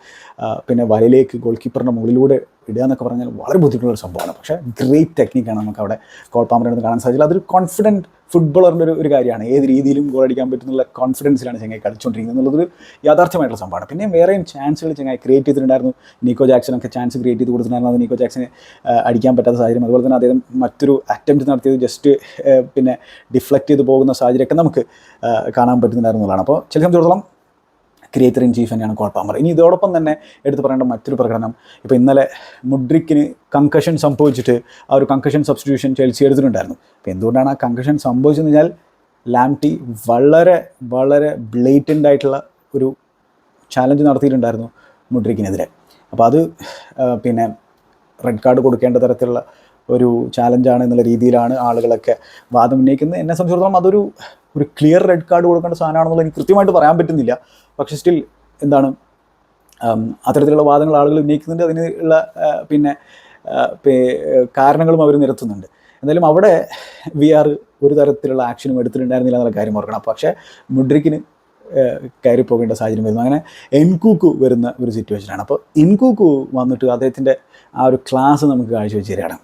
പിന്നെ വലയിലേക്ക് ഗോൾ കീപ്പറിന്റെ മുകളിലൂടെ ഇടുക എന്നൊക്കെ പറഞ്ഞാൽ വളരെ ബുദ്ധിമുട്ടുള്ള ഒരു സംഭവമാണ്. പക്ഷേ ഗ്രേറ്റ് ടെക്നിക്കാണ് നമുക്ക് അവിടെ ഗോൾ പാമ്പറിന് കാണാൻ സാധിച്ചത്. അതൊരു കോൺഫിഡന്റ് ഫുട്ബോളറിന്റെ ഒരു ഒരു കാര്യമാണ്. ഏത് രീതിയിലും ഗോൾ അടിക്കാൻ പറ്റുന്നുള്ള കോൺഫിഡൻസിലാണ് ചെങ്ങായി കളിച്ചുകൊണ്ടിരിക്കുന്നത് എന്നുള്ളതൊരു യാഥാർത്ഥ്യമായിട്ടുള്ള സംഭവമാണ്. പിന്നെ വേറെയും ചാൻസുകൾ ചെങ്ങായി ക്രിയേറ്റ് ചെയ്തിട്ടുണ്ടായിരുന്നു. നിക്കോ ജാക്സനൊക്കെ ചാൻസ് ക്രിയേറ്റ് ചെയ്ത് കൊടുത്തിട്ടുണ്ടായിരുന്നു. നിക്കോ ജാക്സനെ അടിക്കാൻ പറ്റാത്ത സാഹചര്യം. അതുപോലെ തന്നെ അദ്ദേഹം മറ്റൊരു അറ്റംപ്റ്റ് നടത്തിയത് ജസ്റ്റ് പിന്നെ ഡിഫ്ലക്റ്റ് ചെയ്ത് പോകുന്ന സാഹചര്യമൊക്കെ നമുക്ക് കാണാൻ പറ്റുന്നുണ്ടായിരുന്നതാണ് അപ്പോൾ ചില സംബന്ധിച്ചിടത്തോളം ക്രിയേറ്റർ ഇൻ ചീഫ് തന്നെയാണ് കോൾ പാമർ ഇനി ഇതോടൊപ്പം തന്നെ എടുത്തു പറയേണ്ട മറ്റൊരു പ്രകടനം. ഇപ്പോൾ ഇന്നലെ മുഡ്രിക്കിന് കങ്കഷൻ സംഭവിച്ചിട്ട് ആ ഒരു കങ്കഷൻ സബ്സ്റ്റിറ്റ്യൂഷൻ ചെൽസി എടുത്തിട്ടുണ്ടായിരുന്നു. അപ്പോൾ എന്തുകൊണ്ടാണ് ആ കങ്കഷൻ സംഭവിച്ചതെന്ന് കഴിഞ്ഞാൽ ലാംടി വളരെ വളരെ ബ്ലേറ്റന്റ് ആയിട്ടുള്ള ഒരു ചാലഞ്ച് നടത്തിയിട്ടുണ്ടായിരുന്നു മുഡ്രിക്കിനെതിരെ. അപ്പോൾ അത് പിന്നെ റെഡ് കാർഡ് കൊടുക്കേണ്ട തരത്തിലുള്ള ഒരു ചാലഞ്ചാണ് എന്നുള്ള രീതിയിലാണ് ആളുകളൊക്കെ വാദം ഉന്നയിക്കുന്നത്. എന്നെ സംബന്ധിച്ചിടത്തോളം അതൊരു ഒരു ക്ലിയർ റെഡ് കാർഡ് കൊടുക്കേണ്ട സാധനമാണെന്നുള്ളത് എനിക്ക് കൃത്യമായിട്ട് പറയാൻ പറ്റുന്നില്ല. പക്ഷേ സ്റ്റിൽ എന്താണ് അത്തരത്തിലുള്ള വാദങ്ങൾ ആളുകൾ ഉന്നയിക്കുന്നുണ്ട്. അതിനുള്ള പിന്നെ കാരണങ്ങളും അവർ നിരത്തുന്നുണ്ട്. എന്തായാലും അവിടെ വി ആർ ഒരു തരത്തിലുള്ള ആക്ഷനും എടുത്തിട്ടുണ്ടായിരുന്നില്ല എന്നുള്ള കാര്യം ഓർക്കണം. പക്ഷേ മുഡ്രിക്കിന് കയറിപ്പോകേണ്ട കയറി പോകേണ്ട സാഹചര്യം വരുന്നു. അങ്ങനെ എൻകൂക്കു വരുന്ന ഒരു സിറ്റുവേഷനാണ് അപ്പോൾ എൻകൂക്കു വന്നിട്ട് അദ്ദേഹത്തിന്റെ ആ ഒരു ക്ലാസ് നമുക്ക് കാഴ്ചവെച്ച് തരികയാണ്.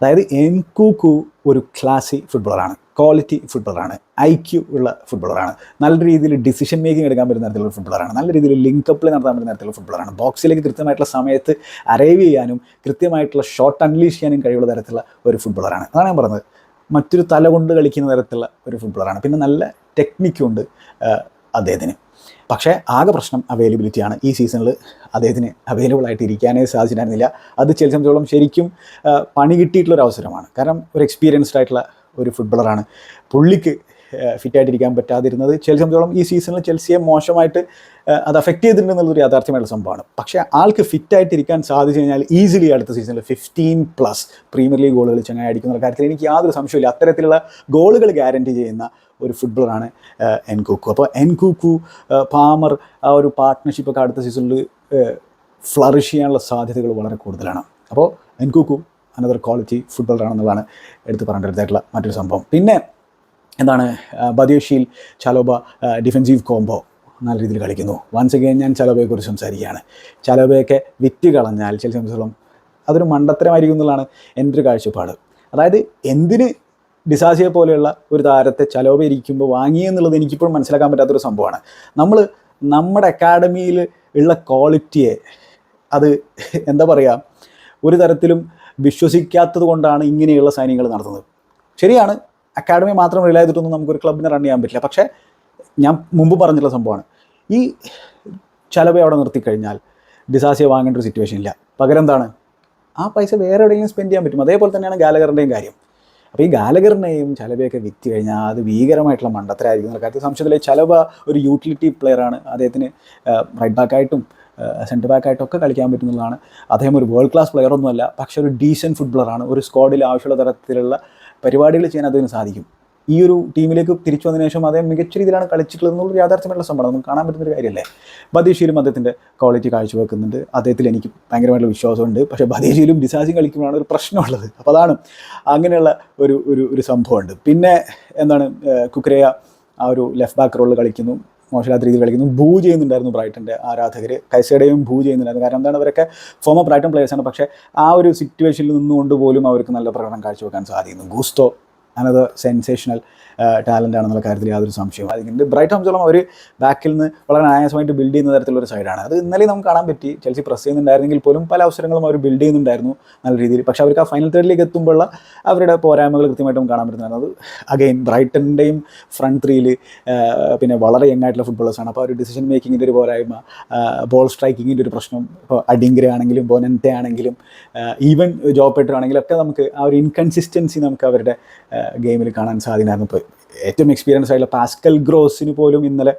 അതായത് എൻകൂക്കു ഒരു ക്ലാസി ഫുട്ബോളറാണ് ക്വാളിറ്റി ഫുട്ബോളറാണ് ഐ ക്യു ഉള്ള ഫുട്ബോളറാണ് നല്ല രീതിയിൽ ഡിസിഷൻ മേക്കിംഗ് എടുക്കാൻ പറ്റുന്ന തരത്തിലുള്ള ഫുട്ബോളറാണ് നല്ല രീതിയിൽ ലിങ്കപ്പിൽ നടത്താൻ പറ്റുന്ന തരത്തിലുള്ള ഫുട്ബോളറാണ് ബോക്സിലേക്ക് കൃത്യമായിട്ടുള്ള സമയത്ത് അറൈവ് ചെയ്യാനും കൃത്യമായിട്ടുള്ള ഷോട്ട് അൺലീഷ് ചെയ്യാനും കഴിവുള്ള തരത്തിലുള്ള ഒരു ഫുട്ബോളറാണ് അതാണ് ഞാൻ പറഞ്ഞത്. മറ്റൊരു തല കൊണ്ട് കളിക്കുന്ന തരത്തിലുള്ള ഒരു ഫുട്ബോളറാണ് പിന്നെ നല്ല ടെക്നിക്കുണ്ട് അദ്ദേഹത്തിന്. പക്ഷേ ആകെ പ്രശ്നം അവൈലബിലിറ്റിയാണ് ഈ സീസണിൽ അദ്ദേഹത്തിന് അവൈലബിൾ ആയിട്ട് ഇരിക്കാനേ സാധിച്ചിട്ടുണ്ടായിരുന്നില്ല അത് ചില സംബന്ധിച്ചോളം ശരിക്കും പണി കിട്ടിയിട്ടുള്ള ഒരു അവസരമാണ്. കാരണം ഒരു എക്സ്പീരിയൻസ്ഡ് ആയിട്ടുള്ള ഒരു ഫുട്ബോളറാണ് പുള്ളിക്ക് ഫിറ്റായിട്ടിരിക്കാൻ പറ്റാതിരുന്നത് ചെൽസി സംബന്ധിച്ചോളം ഈ സീസണിൽ ചെൽസിയെ മോശമായിട്ട് അത് അഫക്റ്റ് ചെയ്തിട്ടുണ്ടെന്നുള്ളൊരു യാഥാർത്ഥ്യമായിട്ടുള്ള സംഭവമാണ്. പക്ഷേ ആൾക്ക് ഫിറ്റായിട്ടിരിക്കാൻ സാധിച്ചു കഴിഞ്ഞാൽ ഈസിലി അടുത്ത സീസണിൽ ഫിഫ്റ്റീൻ പ്ലസ് പ്രീമിയർ ലീഗ് ഗോളുകൾ ചങ്ങായി അടിക്കുന്ന കാര്യത്തിൽ എനിക്ക് യാതൊരു സംശയമില്ല അത്തരത്തിലുള്ള ഗോളുകൾ ഗ്യാരണ്ടി ചെയ്യുന്ന ഒരു ഫുട്ബോളറാണ് എൻകുക്കു അപ്പോൾ എൻ കുക്കു പാമർ ആ ഒരു പാർട്ട്ണർഷിപ്പൊക്കെ അടുത്ത സീസണിൽ ഫ്ലറിഷ് ചെയ്യാനുള്ള സാധ്യതകൾ വളരെ കൂടുതലാണ്. അപ്പോൾ എൻ കുക്കു അനദർ ക്വാളിറ്റി ഫുട്ബോളറാണെന്നുള്ളതാണ് എടുത്ത് പറയേണ്ടതായിട്ടുള്ള മറ്റൊരു സംഭവം. പിന്നെ എന്താണ് ബദേഷിയിൽ ചാലോബ ഡിഫെൻസീവ് കോംബോ നല്ല രീതിയിൽ കളിക്കുന്നു. വൺസ് അഗെയിൻ ഞാൻ ചലോബയെക്കുറിച്ച് സംസാരിക്കുകയാണ്. ചലോബയൊക്കെ വിറ്റ് കളഞ്ഞാൽ ചില സംബന്ധിച്ചോളം അതൊരു മണ്ടത്തരമായിരിക്കും എന്നുള്ളതാണ് എന്റെ ഒരു കാഴ്ചപ്പാട്. അതായത് എന്തിന് ഡിസാസിയെ പോലെയുള്ള ഒരു താരത്തെ ചലോബ ഇരിക്കുമ്പോൾ വാങ്ങി എന്നുള്ളത് എനിക്കിപ്പോഴും മനസ്സിലാക്കാൻ പറ്റാത്തൊരു സംഭവമാണ്. നമ്മൾ നമ്മുടെ അക്കാഡമിയിൽ ഉള്ള ക്വാളിറ്റിയെ അത് എന്താ പറയുക ഒരു തരത്തിലും വിശ്വസിക്കാത്തത് കൊണ്ടാണ് ഇങ്ങനെയുള്ള സൈനികൾ നടത്തുന്നത്. ശരിയാണ് അക്കാഡമി മാത്രം റിലൈ ചെയ്തിട്ടൊന്നും നമുക്കൊരു ക്ലബിനെ റൺ ചെയ്യാൻ പറ്റില്ല. പക്ഷേ ഞാൻ മുമ്പ് പറഞ്ഞിട്ടുള്ള സംഭവമാണ്. ഈ ചിലവ് അവിടെ നിർത്തിക്കഴിഞ്ഞാൽ ഡിസാസിയെ വാങ്ങേണ്ട ഒരു സിറ്റുവേഷൻ ഇല്ല. പകരം എന്താണ്? ആ പൈസ വേറെ എവിടെയെങ്കിലും സ്പെൻഡ് ചെയ്യാൻ പറ്റും. അതേപോലെ തന്നെയാണ് ഗാലഗറിന്റെയും കാര്യം. അപ്പോൾ ഈ ഗാലഗറിനെയും ചലവയൊക്കെ വിറ്റ് കഴിഞ്ഞാൽ അത് ഭീകരമായിട്ടുള്ള മണ്ടത്തരായിരിക്കും കാര്യത്തിൽ സംശയത്തിലെ ചലവ ഒരു യൂട്ടിലിറ്റി പ്ലെയറാണ് അദ്ദേഹത്തിന് റൈറ്റ് ബാക്കായിട്ടും സെന്റർ ബാക്കായിട്ടും ഒക്കെ കളിക്കാൻ പറ്റുന്നതാണ്. അദ്ദേഹം ഒരു വേൾഡ് ക്ലാസ് പ്ലെയർ ഒന്നുമല്ല പക്ഷേ ഒരു ഡീസന്റ് ഫുട്ബോളറാണ് ഒരു സ്ക്വാഡിൽ ആവശ്യമുള്ള തരത്തിലുള്ള പരിപാടികൾ ചെയ്യാൻ അദ്ദേഹത്തിന് സാധിക്കും. ഈ ഒരു ടീമിലേക്ക് തിരിച്ചു വന്നതിന് ശേഷം അദ്ദേഹം മികച്ച രീതിയിലാണ് കളിച്ചിട്ടുള്ളത് എന്നുള്ള യാഥാർത്ഥ്യമായിട്ടുള്ള സംഭവം നമുക്ക് കാണാൻ പറ്റുന്ന ഒരു കാര്യമല്ലേ? ബദീഷിയിലും അദ്ദേഹത്തിന്റെ ക്വാളിറ്റി കാഴ്ചവെക്കുന്നുണ്ട്. അദ്ദേഹത്തിൽ എനിക്ക് ഭയങ്കരമായിട്ടുള്ള വിശ്വാസമുണ്ട്. പക്ഷേ ബദീഷിയിലും ഡിസാസിയും കളിക്കുമ്പോഴാണ് ഒരു പ്രശ്നമുള്ളത്. അപ്പോൾ അതാണ് അങ്ങനെയുള്ള ഒരു ഒരു ഒരു സംഭവമുണ്ട്. പിന്നെ എന്താണ് കുക്രയ ആ ഒരു ലെഫ്റ്റ് ബാക്ക് റോളിൽ കളിക്കുന്നു. മോശമില്ലാത്ത രീതിയിൽ കളിക്കുന്നു. ഭൂ ചെയ്യുന്നുണ്ടായിരുന്നു ബ്രൈറ്റന്റെ ആരാധകർ കൈസയുടെയും ഭൂ ചെയ്യുന്നുണ്ടായിരുന്നു. കാരണം എന്താണ് അവരൊക്കെ ഫോമർ ബ്രൈറ്റൺ പ്ലേയേഴ്സാണ് പക്ഷേ ആ ഒരു സിറ്റുവേഷനിൽ നിന്നുകൊണ്ട് പോലും അവർക്ക് നല്ല പ്രകടനം കാഴ്ചവെക്കാൻ സാധിക്കുന്നു. ഗൂസ്റ്റോ another sensational ടാലന്റ് ആണെന്നുള്ള കാര്യത്തിൽ യാതൊരു സംശയവും അതിന്റെ ബ്രൈറ്റ് സംബന്ധിച്ചോളം അവർ ബാക്കിൽ നിന്ന് വളരെ ആയാസമായിട്ട് ബിൽഡ് ചെയ്യുന്ന തരത്തിലുള്ള ഒരു സൈഡാണ് അത് ഇന്നലെ നമുക്ക് കാണാൻ പറ്റി. ചെൽസി പ്രസ് ചെയ്യുന്നുണ്ടായിരുന്നെങ്കിൽ പോലും പല അവസരങ്ങളും അവർ ബിൽഡ് ചെയ്യുന്നുണ്ടായിരുന്നു നല്ല രീതിയിൽ. പക്ഷേ അവർക്ക് ആ ഫൈനൽ തേർഡിലേക്ക് എത്തുമ്പോഴുള്ള അവരുടെ പോരായ്മകൾ കൃത്യമായിട്ടും കാണാൻ പറ്റുന്നതാണ്. അത് അഗെയിൻ ബ്രൈറ്റന്റെയും ഫ്രണ്ട് ത്രീയിൽ പിന്നെ വളരെ യങ് ആയിട്ടുള്ള ഫുട്ബോളേഴ്സാണ് അപ്പോൾ ഒരു ഡിസിഷൻ മേക്കിങ്ങിന്റെ ഒരു പോരായ്മ ബോൾ സ്ട്രൈക്കിങ്ങിന്റെ ഒരു പ്രശ്നം ഇപ്പോൾ അഡിങ്കര ആണെങ്കിലും ബോനന്റെ ആണെങ്കിലും ഈവൻ ജോബ് പെട്ടർ ആണെങ്കിലും ഒക്കെ നമുക്ക് ആ ഒരു ഇൻകൺസിസ്റ്റൻസി നമുക്ക് അവരുടെ ഗെയിമിൽ കാണാൻ സാധിക്കുമായിരുന്നു ഇപ്പോൾ ഏറ്റവും എക്സ്പീരിയൻസ് ആയിട്ടുള്ള പാസ്കൽ ഗ്രോസിന് പോലും ഇന്നലെ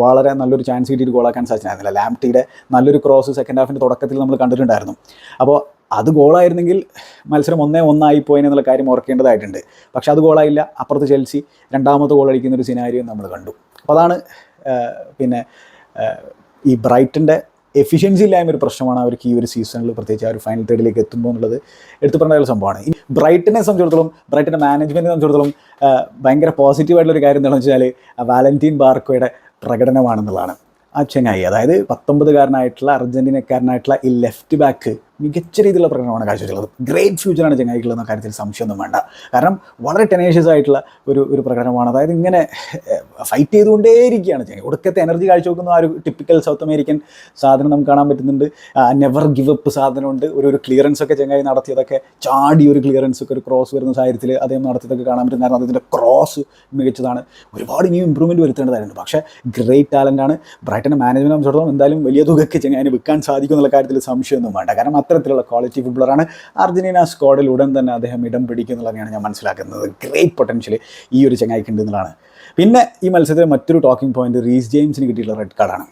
വളരെ നല്ലൊരു ചാൻസ് കിട്ടിയിട്ട് ഗോളാക്കാൻ സാധിച്ചിരുന്നില്ല ലാംപ്റ്റിയുടെ നല്ലൊരു ക്രോസ് സെക്കൻഡ് ഹാഫിന്റെ തുടക്കത്തിൽ നമ്മൾ കണ്ടിട്ടുണ്ടായിരുന്നു. അപ്പോൾ അത് ഗോളായിരുന്നെങ്കിൽ മത്സരം ഒന്നേ ഒന്നായി പോയി എന്നുള്ള കാര്യം ഓർക്കേണ്ടതായിട്ടുണ്ട്. പക്ഷേ അത് ഗോളായില്ല അപ്പുറത്ത് ചെൽസി രണ്ടാമത്തെ ഗോൾ അടിക്കുന്ന ഒരു സിനാരിയും നമ്മൾ കണ്ടു. അപ്പോൾ അതാണ് പിന്നെ ഈ ബ്രൈറ്റന്റെ എഫിഷ്യൻസി ഇല്ലായ്മ ഒരു പ്രശ്നമാണ് അവർക്ക് ഈ ഒരു സീസണിൽ പ്രത്യേകിച്ച് ആ ഒരു ഫൈനൽ തേർഡിലേക്ക് എത്തുമ്പോൾ എന്നുള്ളത് എടുത്തു പറഞ്ഞ ഒരു സംഭവമാണ്. ഈ ബ്രൈറ്റനെ സംബന്ധിച്ചിടത്തോളം ബ്രൈറ്റന്റെ മാനേജ്മെന്റിനെ സംബന്ധിച്ചിടത്തോളം ഭയങ്കര പോസിറ്റീവായിട്ടുള്ള ഒരു കാര്യം എന്താണെന്ന് വെച്ചാൽ വാലന്റീൻ ബാർക്കോയുടെ പ്രകടനമാണെന്നുള്ളതാണ്. ആ ചെങ്ങായി അതായത് പത്തൊമ്പതുകാരനായിട്ടുള്ള അർജന്റീനക്കാരനായിട്ടുള്ള ഈ ലെഫ്റ്റ് ബാക്ക് മികച്ച രീതിയിലുള്ള പ്രകടനമാണ് കാഴ്ചവെച്ചുള്ളത് ഗ്രേറ്റ് ഫ്യൂച്ചറാണ് ചെങ്ങായിക്കുള്ളതെന്ന കാര്യത്തിൽ സംശയമൊന്നും വേണ്ട. കാരണം വളരെ ടെനേഷ്യസ് ആയിട്ടുള്ള ഒരു ഒരു പ്രകടനമാണ്. അതായത് ഇങ്ങനെ ഫൈറ്റ് ചെയ്തുകൊണ്ടേയിരിക്കുകയാണ് ചെങ്ങായി. ഒടുക്കത്തെ എനർജി കാഴ്ചവെക്കുന്ന ആ ഒരു ടിപ്പിക്കൽ സൗത്ത് അമേരിക്കൻ സാധനം നമുക്ക് കാണാൻ പറ്റുന്നുണ്ട്. നെവർ ഗിവ് അപ്പ് സാധനമുണ്ട്. ഒരു ഒരു ക്ലിയറൻസ് ഒക്കെ ചെങ്ങായി നടത്തിയതൊക്കെ ചാടി ഒരു ക്ലിയറൻസ് ഒക്കെ ഒരു ക്രോസ് വരുന്ന സാഹചര്യത്തിൽ അദ്ദേഹം നടത്തിയതൊക്കെ കാണാൻ പറ്റുന്നതായിരുന്നു. അതിന്റെ ക്രോസ് മികച്ചതാണ്. ഒരുപാട് ഇനിയും ഇമ്പ്രൂവ്മെന്റ് വരുത്തേണ്ടതായിട്ടുണ്ട്. പക്ഷേ ഗ്രേറ്റ് ടാലന്റാണ് ആണ്. ബ്രൈറ്റന്റെ മാനേജ്മെന്റ് സംബന്ധിച്ചിടത്തോളം എന്തായാലും വലിയ തുകയ്ക്ക് ചെങ്ങായിന് വിൽക്കാൻ സാധിക്കും എന്നുള്ള കാര്യത്തിൽ സംശയമൊന്നും വേണ്ട. കാരണം അത്തരത്തിലുള്ള ക്വാളിറ്റി ഫുട്ബോളറാണ് അർജന്റീന സ്ക്വാഡിൽ ഉടൻ തന്നെ അദ്ദേഹം ഇടം പിടിക്കും എന്നുള്ളതാണ് ഞാൻ മനസ്സിലാക്കുന്നത്. ഗ്രേറ്റ് പൊട്ടൻഷ്യൽ ഈ ഒരു ചങ്ങായിക്കുണ്ട് എന്നുള്ളതാണ് പിന്നെ ഈ മത്സരത്തിലെ മറ്റൊരു ടോക്കിംഗ് പോയിന്റ് റീസ് ജെയിംസിന് കിട്ടിയിട്ടുള്ള റെഡ് കാർഡാണ്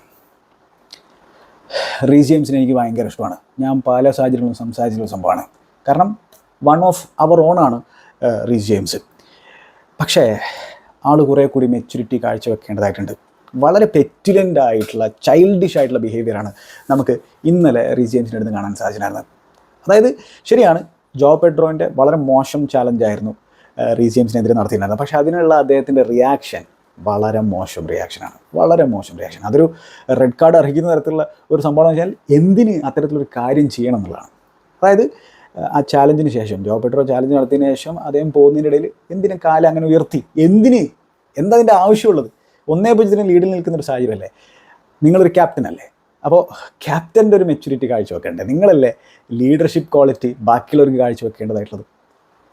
റീസ് ജെയിംസിനെ എനിക്ക് ഭയങ്കര ഇഷ്ടമാണ്. ഞാൻ പല സാഹചര്യങ്ങളും സംസാരിച്ചിട്ടുള്ള സംഭവമാണ്. കാരണം വൺ ഓഫ് അവർ ഓൺ ആണ് റീസ് ജെയിംസ് പക്ഷേ ആൾ കുറേ കൂടി മെച്യൂരിറ്റി കാഴ്ചവെക്കേണ്ടതായിട്ടുണ്ട്. വളരെ പെറ്റുലന്റ് ആയിട്ടുള്ള ചൈൽഡിഷ് ആയിട്ടുള്ള ബിഹേവിയറാണ് നമുക്ക് ഇന്നലെ റീജിയൻസിന്റെ അടുത്ത് കാണാൻ സാധിച്ചിട്ടുണ്ടായിരുന്നത്. അതായത് ശരിയാണ് ജോ പെഡ്രോന്റെ വളരെ മോശം ചാലഞ്ചായിരുന്നു റീജിയംസിനെതിരെ ജെയിംസിനെതിരെ നടത്തിയിട്ടുണ്ടായിരുന്നത്. പക്ഷേ അതിനുള്ള അദ്ദേഹത്തിന്റെ റിയാക്ഷൻ വളരെ മോശം റിയാക്ഷനാണ് വളരെ മോശം റിയാക്ഷൻ അതൊരു റെഡ് കാർഡ് അർഹിക്കുന്ന തരത്തിലുള്ള ഒരു സംഭവം എന്ന് വെച്ചാൽ എന്തിന് അത്തരത്തിലൊരു കാര്യം ചെയ്യണം എന്നുള്ളതാണ്. അതായത് ആ ചാലഞ്ചിന് ശേഷം ജോ പെട്രോ ചാലഞ്ച് നടത്തിയതിന് ശേഷം അദ്ദേഹം പോകുന്നതിന്റെ ഇടയിൽ എന്തിന് കാലം അങ്ങനെ ഉയർത്തി? എന്തിന്? എന്താ അതിന്റെ ആവശ്യമുള്ളത്? ഒന്നേ പൂജ്യത്തിന് ലീഡിൽ നിൽക്കുന്ന ഒരു സാഹചര്യമല്ലേ? നിങ്ങളൊരു ക്യാപ്റ്റൻ അല്ലേ? അപ്പോൾ ക്യാപ്റ്റന്റെ ഒരു മെച്യൂരിറ്റി കാഴ്ചവെക്കണ്ടേ? നിങ്ങളല്ലേ ലീഡർഷിപ്പ് ക്വാളിറ്റി ബാക്കിയുള്ളവർക്ക് കാഴ്ചവെക്കേണ്ടതായിട്ടുള്ളത്?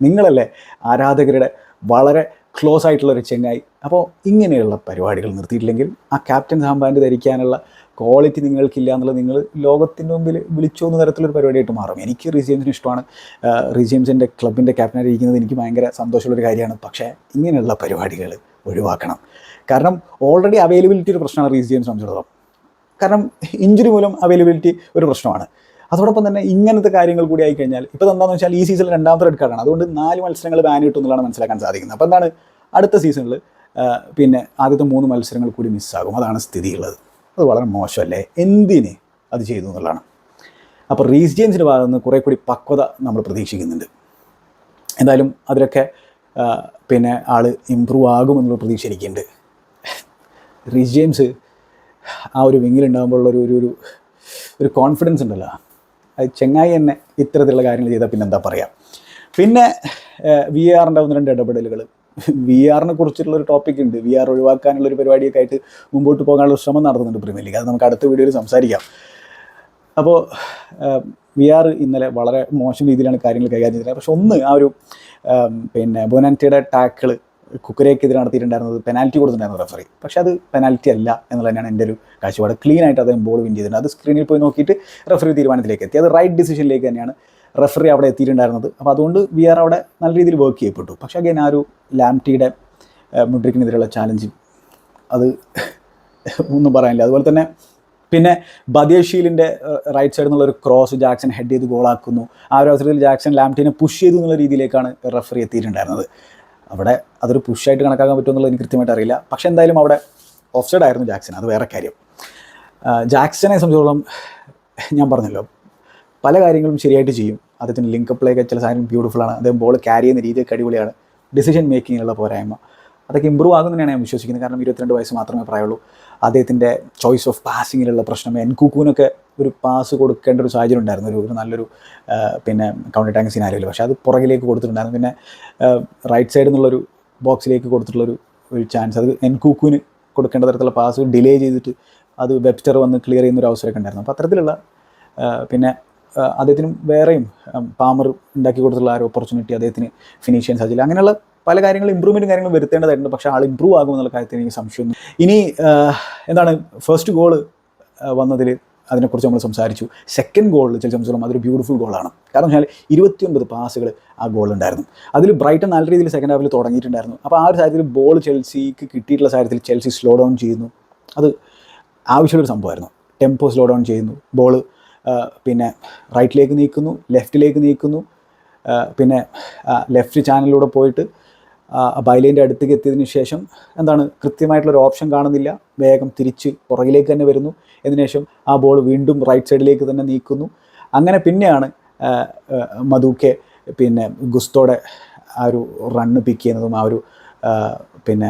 നിങ്ങളല്ലേ ആരാധകരുടെ വളരെ ക്ലോസ് ആയിട്ടുള്ള ഒരു ചെങ്ങായി? അപ്പോൾ ഇങ്ങനെയുള്ള പരിപാടികൾ നിർത്തിയിട്ടില്ലെങ്കിൽ ആ ക്യാപ്റ്റൻ സാമ്പാന്റെ ധരിക്കാനുള്ള ക്വാളിറ്റി നിങ്ങൾക്കില്ല എന്നുള്ളത് നിങ്ങൾ ലോകത്തിന്റെ മുമ്പിൽ വിളിച്ചോന്ന തരത്തിലൊരു പരിപാടിയായിട്ട് മാറും. എനിക്ക് റിജിയംസിന് ഇഷ്ടമാണ്. റിജിയംസിന്റെ ക്ലബിന്റെ ക്യാപ്റ്റനായിട്ട് ഇരിക്കുന്നത് എനിക്ക് ഭയങ്കര സന്തോഷമുള്ളൊരു കാര്യമാണ്. പക്ഷേ ഇങ്ങനെയുള്ള പരിപാടികൾ ഒഴിവാക്കണം. കാരണം ഓൾറെഡി അവൈലബിലിറ്റി ഒരു പ്രശ്നമാണ് റീസ് ജെയിംസ് സംബന്ധിച്ചിടത്തോളം കാരണം ഇഞ്ചുറി മൂലം അവൈലബിലിറ്റി ഒരു പ്രശ്നമാണ്. അതോടൊപ്പം തന്നെ ഇങ്ങനത്തെ കാര്യങ്ങൾ കൂടി ആയിക്കഴിഞ്ഞാൽ ഇപ്പോൾ എന്താണെന്ന് വെച്ചാൽ ഈ സീസണിൽ രണ്ടാമത്തെ റെഡ് കാർഡാണ് അതുകൊണ്ട് നാല് മത്സരങ്ങൾ ബാൻ കിട്ടും എന്നുള്ളതാണ് മനസ്സിലാക്കാൻ സാധിക്കുന്നത്. അപ്പോൾ എന്താണ്? അടുത്ത സീസണിൽ പിന്നെ ആദ്യത്തെ മൂന്ന് മത്സരങ്ങൾ കൂടി മിസ്സാകും അതാണ് സ്ഥിതിയുള്ളത്. അത് വളരെ മോശമല്ലേ? എന്തിനെ അത് ചെയ്തു എന്നുള്ളതാണ്. അപ്പോൾ റീസ് ജെയിംസിന്റെ ഭാഗത്ത് നിന്ന് കുറേ കൂടി പക്വത നമ്മൾ പ്രതീക്ഷിക്കുന്നുണ്ട്. എന്തായാലും അതിലൊക്കെ പിന്നെ ആൾ ഇമ്പ്രൂവ് ആകുമെന്നുള്ള പ്രതീക്ഷ എനിക്കുണ്ട് റിച്ച് ജെയിംസ് ആ ഒരു വിങ്ങിലുണ്ടാകുമ്പോഴുള്ള ഒരു ഒരു ഒരു കോൺഫിഡൻസ് ഉണ്ടല്ലോ. അത് ചെങ്ങായി തന്നെ ഇത്തരത്തിലുള്ള കാര്യങ്ങൾ ചെയ്താൽ പിന്നെ എന്താ പറയുക പിന്നെ വി ആറിന്റെ ഒന്ന് രണ്ട് ഇടപെടലുകൾ വി ആറിനെ കുറിച്ചിട്ടുള്ള ഒരു ടോപ്പിക് ഉണ്ട്. വി ആർ ഒഴിവാക്കാനുള്ള ഒരു പരിപാടിയൊക്കെ ആയിട്ട് മുമ്പോട്ട് പോകാനുള്ള ശ്രമം നടത്തുന്നുണ്ട് പ്രീമിയർ ലീഗ്. അത് നമുക്ക് അടുത്ത വീഡിയോയിൽ സംസാരിക്കാം. അപ്പോൾ വി ആർ ഇന്നലെ വളരെ മോശം രീതിയിലാണ് കാര്യങ്ങൾ കൈകാര്യം ചെയ്തത്. പക്ഷെ ഒന്ന് ആ ഒരു പിന്നെ ബൊനാന്റിയുടെ ടാക്കിൾ കുക്കരയ്ക്കെതിരെ നടത്തിയിട്ടുണ്ടായിരുന്നത് പെനാൽറ്റി കൊടുത്തിട്ടുണ്ടായിരുന്നു റെഫറി പക്ഷേ അത് പെനാൽറ്റി അല്ല എന്നുള്ള തന്നെയാണ് എന്റെ ഒരു കാഴ്ചപ്പാട്. ക്ലീൻ ആയിട്ട് അദ്ദേഹം ബോൾ വിൻ ചെയ്തിട്ടുണ്ട്. അത് സ്ക്രീനിൽ പോയി നോക്കിയിട്ട് റെഫറി തീരുമാനത്തിലേക്ക് എത്തി. അത് റൈറ്റ് ഡിസിഷനിലേക്ക് തന്നെയാണ് റെഫറി അവിടെ എത്തിയിട്ടുണ്ടായിരുന്നത്. അപ്പോൾ അതുകൊണ്ട് വി ആർ അവിടെ നല്ല രീതിയിൽ വർക്ക് ചെയ്യപ്പെട്ടു. പക്ഷേ അഗൈൻ ആ ഒരു ലാംറ്റിയുടെ മുഡ്രിക്കിനെതിരെയുള്ള ചാലഞ്ച് അത് ഒന്നും പറയാനില്ല. അതുപോലെ തന്നെ പിന്നെ ബദേഷീലിന്റെ റൈറ്റ് സൈഡിൽ നിന്നുള്ള ഒരു ക്രോസ് ജാക്സൺ ഹെഡ് ചെയ്ത് ഗോളാക്കുന്നു ആ ഒരു അവസരത്തിൽ ജാക്സൺ ലാംറ്റിനെ പുഷ് ചെയ്തു എന്നുള്ള രീതിയിലേക്കാണ് റെഫറി എത്തിയിട്ടുണ്ടായിരുന്നത്. അവിടെ അതൊരു പുഷായിട്ട് കണക്കാക്കാൻ പറ്റുമെന്നുള്ളത് എനിക്ക് കൃത്യമായിട്ട് അറിയില്ല. പക്ഷേ എന്തായാലും അവിടെ ഓഫ് സൈഡ് ആയിരുന്നു ജാക്സൺ അത് വേറെ കാര്യം. ജാക്സനെ സംബന്ധിച്ചോളം ഞാൻ പറഞ്ഞല്ലോ പല കാര്യങ്ങളും ശരിയായിട്ട് ചെയ്യും. അദ്ദേഹത്തിന് ലിങ്ക് ഒക്കെ ചില സാധനം ബ്യൂട്ടിഫുൾ ആണ്. അദ്ദേഹം ബോൾ ക്യാരി ചെയ്യുന്ന രീതിയൊക്കെ അടിപൊളിയാണ്. ഡിസിഷൻ മേക്കിങ്ങിലുള്ള പോരായ്മ. അതൊക്കെ ഇമ്പ്രൂവ് ആകുന്നതിനാണ് ഞാൻ വിശ്വസിക്കുന്നത്. കാരണം ഇരുപത്തിരണ്ട് വയസ്സ് മാത്രമേ പ്രായമുള്ളൂ. അദ്ദേഹത്തിന്റെ ചോയ്സ് ഓഫ് പാസിങ്ങിലുള്ള പ്രശ്നം എൻ കുക്കുവിനൊക്കെ ഒരു പാസ് കൊടുക്കേണ്ട ഒരു സാഹചര്യം ഉണ്ടായിരുന്നു. ഒരു ഒരു നല്ലൊരു പിന്നെ കൗണ്ടർ ടാങ്ക് സിനാരിയിൽ പക്ഷേ അത് പുറകിലേക്ക് കൊടുത്തിട്ടുണ്ടായിരുന്നു. പിന്നെ റൈറ്റ് സൈഡിൽ നിന്നുള്ളൊരു ബോക്സിലേക്ക് കൊടുത്തിട്ടുള്ളൊരു ഒരു ചാൻസ് അത് എൻ കുക്കുവിന് കൊടുക്കേണ്ട തരത്തിലുള്ള പാസ് ഡിലേ ചെയ്തിട്ട് അത് വെബ്സ്റ്റർ വന്ന് ക്ലിയർ ചെയ്യുന്ന ഒരു അവസരമൊക്കെ ഉണ്ടായിരുന്നു. അപ്പോൾ അത്തരത്തിലുള്ള പിന്നെ അദ്ദേഹത്തിനും വേറെയും പാമർ ഉണ്ടാക്കി കൊടുത്തിട്ടുള്ള ആ ഒരു ഓപ്പർച്യൂണിറ്റി അദ്ദേഹത്തിന് ഫിനിഷ് ചെയ്യാൻ സാധിച്ചില്ല. അങ്ങനെയുള്ള പല കാര്യങ്ങളും ഇമ്പ്രൂവ്മെന്റും കാര്യങ്ങളും വരുത്തേണ്ടതായിട്ടുണ്ട്. പക്ഷേ ആൾ ഇമ്പ്രൂവ് ആകുമെന്നുള്ള കാര്യത്തിൽ എനിക്ക് സംശയമൊന്നും ഇനി എന്താണ് ഫസ്റ്റ് ഗോൾ വന്നതിൽ അതിനെക്കുറിച്ച് നമ്മൾ സംസാരിച്ചു. സെക്കൻഡ് ഗോളിൽ ചില സംബന്ധിച്ചോളം അതൊരു ബ്യൂട്ടിഫുൾ ഗോളാണ് കാരണം വെച്ചാൽ ഇരുപത്തിയൊൻപത് പാസുകൾ ആ ഗോൾ ഉണ്ടായിരുന്നു അതിൽ ബ്രൈറ്റൺ നല്ല രീതിയിൽ സെക്കൻഡ് ഹാഫിൽ തുടങ്ങിയിട്ടുണ്ടായിരുന്നു. അപ്പോൾ ആ ഒരു സാഹചര്യത്തിൽ ബോൾ ചെൽസിക്ക് കിട്ടിയിട്ടുള്ള സാഹചര്യത്തിൽ ചെൽസി സ്ലോ ഡൗൺ ചെയ്യുന്നു. അത് ആവശ്യമുള്ളൊരു സംഭവമായിരുന്നു. ടെമ്പോ സ്ലോ ഡൗൺ ചെയ്യുന്നു. ബോൾ പിന്നെ റൈറ്റിലേക്ക് നീക്കുന്നു ലെഫ്റ്റിലേക്ക് നീക്കുന്നു. പിന്നെ ലെഫ്റ്റ് ചാനലിലൂടെ പോയിട്ട് ബൈലേന്റെ അടുത്തേക്ക് എത്തിയതിന് ശേഷം എന്താണ് കൃത്യമായിട്ടുള്ളൊരു ഓപ്ഷൻ കാണുന്നില്ല. വേഗം തിരിച്ച് പുറകിലേക്ക് തന്നെ വരുന്നു. അതിനുശേഷം ആ ബോൾ വീണ്ടും റൈറ്റ് സൈഡിലേക്ക് തന്നെ നീക്കുന്നു. അങ്ങനെ പിന്നെയാണ് മധുക്കെ പിന്നെ ഗുസ്തോടെ ആ ഒരു റണ്ണ് പിക്ക് ചെയ്യുന്നതും ആ ഒരു പിന്നെ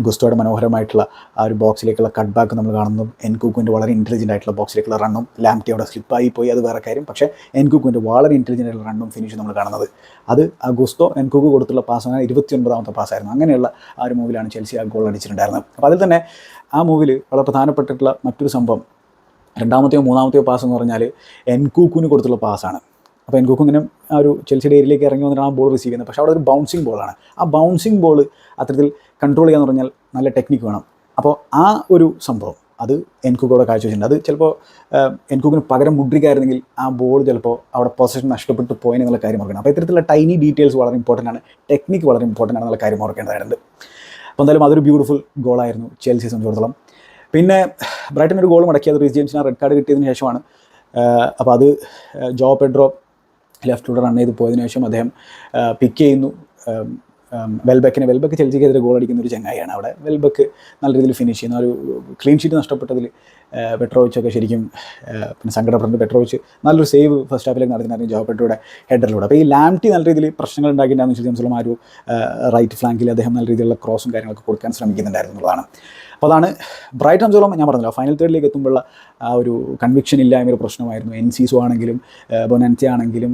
ഗുസ്തോയുടെ മനോഹരമായിട്ടുള്ള ആ ഒരു ബോക്സിലേക്കുള്ള കട്ട് ബാക്ക് നമ്മൾ കാണുന്നു എൻകുക്കുവിന്റെ വളരെ ഇന്റലിജന്റ് ആയിട്ടുള്ള ബോക്സിലേക്കുള്ള റണ്ണും ലാംറ്റി അവിടെ സ്ലിപ്പായി പോയി. അത് വേറെ കാര്യം. പക്ഷേ എൻകുക്കുവിന്റെ വളരെ ഇന്റലിജന്റ് ആയിട്ടുള്ള റണ്ണും ഫിനിഷും നമ്മൾ കാണുന്നത്. അത് ആ ഗുസ്തോ എൻകുക്ക് കൊടുത്തുള്ള പാസ് അങ്ങനെ ഇരുപത്തിയൊൻപതാമത്തെ പാസ്സായിരുന്നു അങ്ങനെയുള്ള ആ ഒരു മൂവിലാണ് ചെൽസി ആ ഗോൾ അടിച്ചിട്ടുണ്ടായിരുന്നത്. അപ്പോൾ അതിൽ തന്നെ ആ മൂവിൽ വളരെ പ്രധാനപ്പെട്ടിട്ടുള്ള മറ്റൊരു സംഭവം. രണ്ടാമത്തെയോ മൂന്നാമത്തെയോ പാസ് എന്ന് പറഞ്ഞാൽ എൻകൂക്കുവിന് കൊടുത്തുള്ള പാസ്സാണ് അപ്പോൾ എൻകോക്ക് ഇങ്ങനെ ആ ഒരു ചെൽസിയുടെ ഏരിയയിലേക്ക് ഇറങ്ങി വന്നിട്ടാണ് ആ ബോൾ റിസീവ് ചെയ്യുന്നത്. പക്ഷേ അവിടെ ഒരു ബൗൺസിങ് ബോളാണ് ആ ബൗൺസിങ് ബോൾ അത്തരത്തിൽ കൺട്രോൾ ചെയ്യാന്ന് പറഞ്ഞാൽ നല്ല ടെക്നിക്ക് വേണം. അപ്പോൾ ആ ഒരു സംഭവം അത് എൻകുക്കോടെ കാഴ്ചവെച്ചിട്ടുണ്ട്. അത് ചിലപ്പോൾ എൻകുക്കിന് പകരം മുഡ്രിക്കായിരുന്നെങ്കിൽ ആ ബോൾ ചിലപ്പോൾ അവിടെ പൊസിഷൻ നഷ്ടപ്പെട്ടു പോയെന്നുള്ള കാര്യം ഓർക്കണം. അപ്പോൾ ഇത്തരത്തിലുള്ള ടൈനി ഡീറ്റെയിൽസ് വളരെ ഇമ്പോർട്ടന്റ് ആണ്. ടെക്നിക്ക് വളരെ ഇമ്പോർട്ടന്റ് ആണെന്നുള്ള കാര്യം ഓർക്കേണ്ടതായിട്ടുണ്ട്. അപ്പോൾ എന്തായാലും അതൊരു ബ്യൂട്ടിഫുൾ ഗോളായിരുന്നു ചെൽസിയെ സംബന്ധിച്ചിടത്തോളം. പിന്നെ ബ്രൈറ്റൻ ഒരു ഗോൾ മടക്കിയത് റീസ് ജെയിംസിന് റെഡ് കാർഡ് കിട്ടിയതിന് ശേഷമാണ്. അപ്പോൾ അത് ജോ പെഡ്രോ ലെഫ്റ്റിലൂടെ റൺ ചെയ്ത് പോയതിനു ശേഷം അദ്ദേഹം പിക്ക് ചെയ്യുന്നു. വെൽബക്കിനെ വെൽബക്ക് ചെൽസിക്കെതിരെ ഗോൾ അടിക്കുന്ന ഒരു ചങ്ങായിയാണ് അവിടെ. വെൽബക്ക് നല്ല രീതിയിൽ ഫിനിഷ് ചെയ്യുന്ന. ഒരു ക്ലീൻ ഷീറ്റ് നഷ്ടപ്പെട്ടതിൽ പെട്രോവിച്ചൊക്കെ ശരിക്കും പിന്നെ സങ്കടപ്പെടുന്നത് പെട്രോവിച്ച് നല്ലൊരു സേവ് ഫസ്റ്റ് ഹാഫിലേക്ക് നടത്തിയിട്ടുണ്ടായിരുന്നു ജോ ഹെഡറിലൂടെ. അപ്പോൾ ഈ ലാംറ്റി നല്ല രീതിയിൽ പ്രശ്നങ്ങൾ ഉണ്ടാക്കിയിട്ടുണ്ടായിരുന്നു. ശരിക്കും ആ ഒരു റൈറ്റ് ഫ്ലാങ്കിൽ അദ്ദേഹം നല്ല രീതിയിലുള്ള ക്രോസും കാര്യങ്ങളൊക്കെ കൊടുക്കാൻ ശ്രമിക്കുന്നുണ്ടായിരുന്നു എന്നുള്ളതാണ്. അപ്പോൾ അതാണ് ബ്രൈറ്റ് സംസോളം ഞാൻ പറഞ്ഞല്ലോ ഫൈനൽ തേർഡിലേക്ക് എത്തുമ്പോഴുള്ള ആ ഒരു കൺവിക്ഷൻ ഇല്ലായ്മ ഒരു പ്രശ്നമായിരുന്നു. എൻ സീസോ ആണെങ്കിലും ബൊനൻസി ആണെങ്കിലും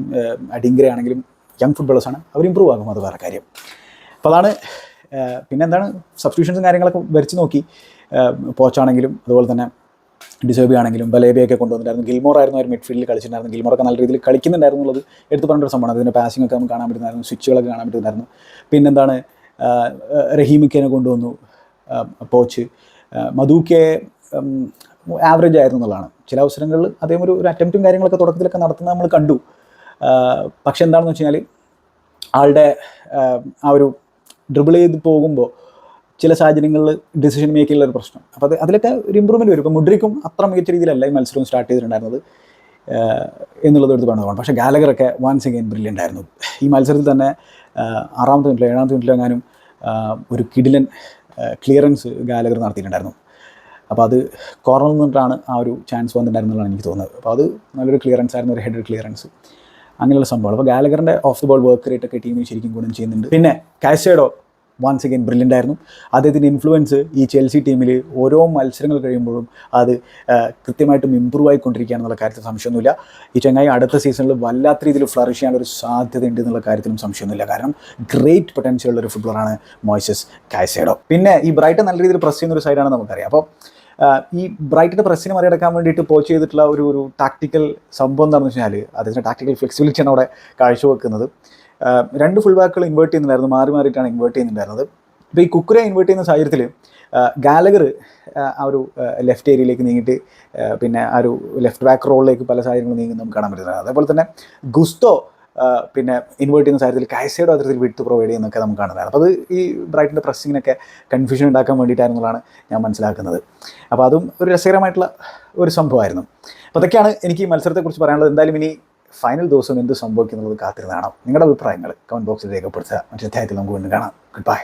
അഡിംഗ്ര ആണെങ്കിലും യങ് ഫുട്ബോളേഴ്സാണ് അവർ ഇമ്പ്രൂവ് ആകും അത് വേറെ കാര്യം. അപ്പോൾ അതാണ് ഏഹ്, പിന്നെ എന്താണ് സബ്സ്റ്റിറ്റ്യൂഷൻസും കാര്യങ്ങളൊക്കെ വരച്ച് നോക്കി. പോച്ചാണെങ്കിലും അതുപോലെ തന്നെ ഡിസേബി ആണെങ്കിലും ബലേബിയൊക്കെ കൊണ്ടുവന്നിട്ടുണ്ടായിരുന്നു. ഗിൽമോർ ആയിരുന്നു അവർ മിഡ്ഫീൽഡിൽ കളിച്ചിട്ടുണ്ടായിരുന്നു ഗിൽമോറൊക്കെ നല്ല രീതിയിൽ കളിക്കുന്നുണ്ടായിരുന്നു എന്നുള്ളത് എടുത്ത് പറഞ്ഞ ഒരു സംഭവമാണ്. അതിന്റെ പാസിംഗ് ഒക്കെ നമുക്ക് കാണാൻ പറ്റുന്നതായിരുന്നു സ്വിച്ചുകളൊക്കെ കാണാൻ പറ്റുന്നതായിരുന്നു. പിന്നെന്താണ് റഹീമിക്കനെ കൊണ്ടുവന്നു. പോച്ച് മധുക്കെ ആവറേജ് ആയിരുന്നു എന്നുള്ളതാണ് ചില അവസരങ്ങളിൽ അദ്ദേഹം ഒരു ഒരു അറ്റംപ്റ്റും കാര്യങ്ങളൊക്കെ തുടക്കത്തിലൊക്കെ നടത്തുന്നത് നമ്മൾ കണ്ടു. പക്ഷെ എന്താണെന്ന് വെച്ച് കഴിഞ്ഞാൽ ആളുടെ ആ, ഒരു ഡ്രിബിൾ ചെയ്ത് പോകുമ്പോൾ ചില സാഹചര്യങ്ങളിൽ ഡിസിഷൻ മേക്കിങ്ങിലുള്ള ഒരു പ്രശ്നം. അപ്പോൾ അത് അതിലൊക്കെ ഒരു ഇമ്പ്രൂവ്മെന്റ് വരും. ഇപ്പോൾ മുഡ്രിക്കും അത്ര മികച്ച രീതിയിലല്ല ഈ മത്സരം സ്റ്റാർട്ട് ചെയ്തിട്ടുണ്ടായിരുന്നത് എന്നുള്ളത് എടുത്ത് പറഞ്ഞതാണ്. പക്ഷേ ഗാലഗറൊക്കെ വൺസ് അഗെയിൻ ബ്രില്യന്റ് ആയിരുന്നു. ഈ മത്സരത്തിൽ തന്നെ ആറാമത്തെ മിനിറ്റിലോ ഏഴാമത്തെ മിനിറ്റിലോ എങ്ങാനും ഒരു കിഡിലൻ ക്ലിയറൻസ് ഗാലഗർ നടത്തിയിട്ടുണ്ടായിരുന്നു. അപ്പോൾ അത് കോർണറിൽ നിന്നിട്ടാണ് ആ ഒരു ചാൻസ് വന്നിട്ടുണ്ടായിരുന്നതാണ് എനിക്ക് തോന്നുന്നത്. അപ്പോൾ അത് നല്ലൊരു ക്ലിയറൻസ് ആയിരുന്നു ഒരു ഹെഡ് ക്ലിയറൻസ് അങ്ങനെയുള്ള സംഭവങ്ങൾ അപ്പോൾ ഗാലഗറിന്റെ off the ball work rate ഒക്കെ ടീമിന് ശരിക്കും ഗുണം ചെയ്യുന്നുണ്ട്. പിന്നെ കാസേഡോ വൺസ് അഗൈൻ ബ്രില്യന്റ് ആയിരുന്നു. അദ്ദേഹത്തിന്റെ ഇൻഫ്ലുവൻസ് ഈ ചെൽസി ടീമിൽ ഓരോ മത്സരങ്ങൾ കഴിയുമ്പോഴും അത് കൃത്യമായിട്ടും ഇമ്പ്രൂവ് ആയിക്കൊണ്ടിരിക്കുകയാണെന്നുള്ള കാര്യത്തിൽ സംശയമൊന്നുമില്ല. ഈ ചെങ്ങായി അടുത്ത സീസണിൽ വല്ലാത്ത രീതിയിൽ ഫ്ലറിഷ് ചെയ്യാനൊരു സാധ്യത ഉണ്ട് എന്നുള്ള കാര്യത്തിലും സംശയമൊന്നുമില്ല. കാരണം ഗ്രേറ്റ് പൊട്ടൻഷ്യൽ ഉള്ള ഒരു ഫുട്ബോളാണ് മോയ്സസ് കാസേഡോ പിന്നെ ഈ ബ്രൈറ്റ് നല്ല രീതിയിൽ പ്രസ് ചെയ്യുന്ന ഒരു സൈഡാണ് നമുക്കറിയാം. അപ്പോൾ ഈ ബ്രൈറ്റിന്റെ പ്രസ്സിനെ മറികടക്കാൻ വേണ്ടിയിട്ട് പോച്ച് ചെയ്തിട്ടുള്ള ഒരു ഒരു ടാക്ടിക്കൽ സംഭവം എന്താണെന്ന് വെച്ചാൽ അതിന്റെ ടാക്ടിക്കൽ ഫ്ലെക്സിബിലിറ്റിയാണ് അവിടെ കാഴ്ചവെക്കുന്നത്. രണ്ട് ഫുൾ ബാക്കുകൾ ഇൻവേർട്ട് ചെയ്യുന്നുണ്ടായിരുന്നു. മാറി മാറിയിട്ടാണ് ഇൻവേർട്ട് ചെയ്യുന്നുണ്ടായിരുന്നത്. അപ്പോൾ ഈ കുക്കുരെ ഇൻവേർട്ട് ചെയ്യുന്ന സാഹചര്യത്തിൽ ഗാലഗർ ആ ഒരു ലെഫ്റ്റ് ഏരിയയിലേക്ക് നീങ്ങിയിട്ട് പിന്നെ ആ ഒരു ലെഫ്റ്റ് ബാക്ക് റോളിലേക്ക് പല സാഹചര്യങ്ങളും നീങ്ങുന്നത് നമുക്ക് കാണാൻ പറ്റുന്നത് അതേപോലെ തന്നെ ഗുസ്തോ പിന്നെ ഇൻവേർട്ട് ചെയ്യുന്ന സാഹചര്യത്തിൽ കായ്സയുടെ അത്തരത്തിൽ വിട്ട് പ്രൊവൈഡ് ചെയ്യുന്നൊക്കെ നമുക്ക് കാണുന്നതാണ്. അപ്പോൾ അത് ഈ ബ്രൈറ്റിന്റെ പ്രസ്സിങ്ങിനൊക്കെ കൺഫ്യൂഷൻ ഉണ്ടാക്കാൻ വേണ്ടിയിട്ടായിരുന്നുള്ളതാണ് ഞാൻ മനസ്സിലാക്കുന്നത്. അപ്പോൾ അതും ഒരു രസകരമായിട്ടുള്ള ഒരു സംഭവമായിരുന്നു. അപ്പോൾ അതൊക്കെയാണ് എനിക്ക് ഈ മത്സരത്തെക്കുറിച്ച് പറയാനുള്ളത്. എന്തായാലും ഇനി ഫൈനൽ ദിവസം എന്ത് സംഭവിക്കുന്നുള്ളത് കാത്തിരുന്ന് നിങ്ങളുടെ അഭിപ്രായങ്ങൾ കമന്റ് ബോക്സിൽ രേഖപ്പെടുത്തുക. മറ്റേ അധ്യായത്തിൽ നമുക്ക് വീണ്ടും കാണാം. Good bye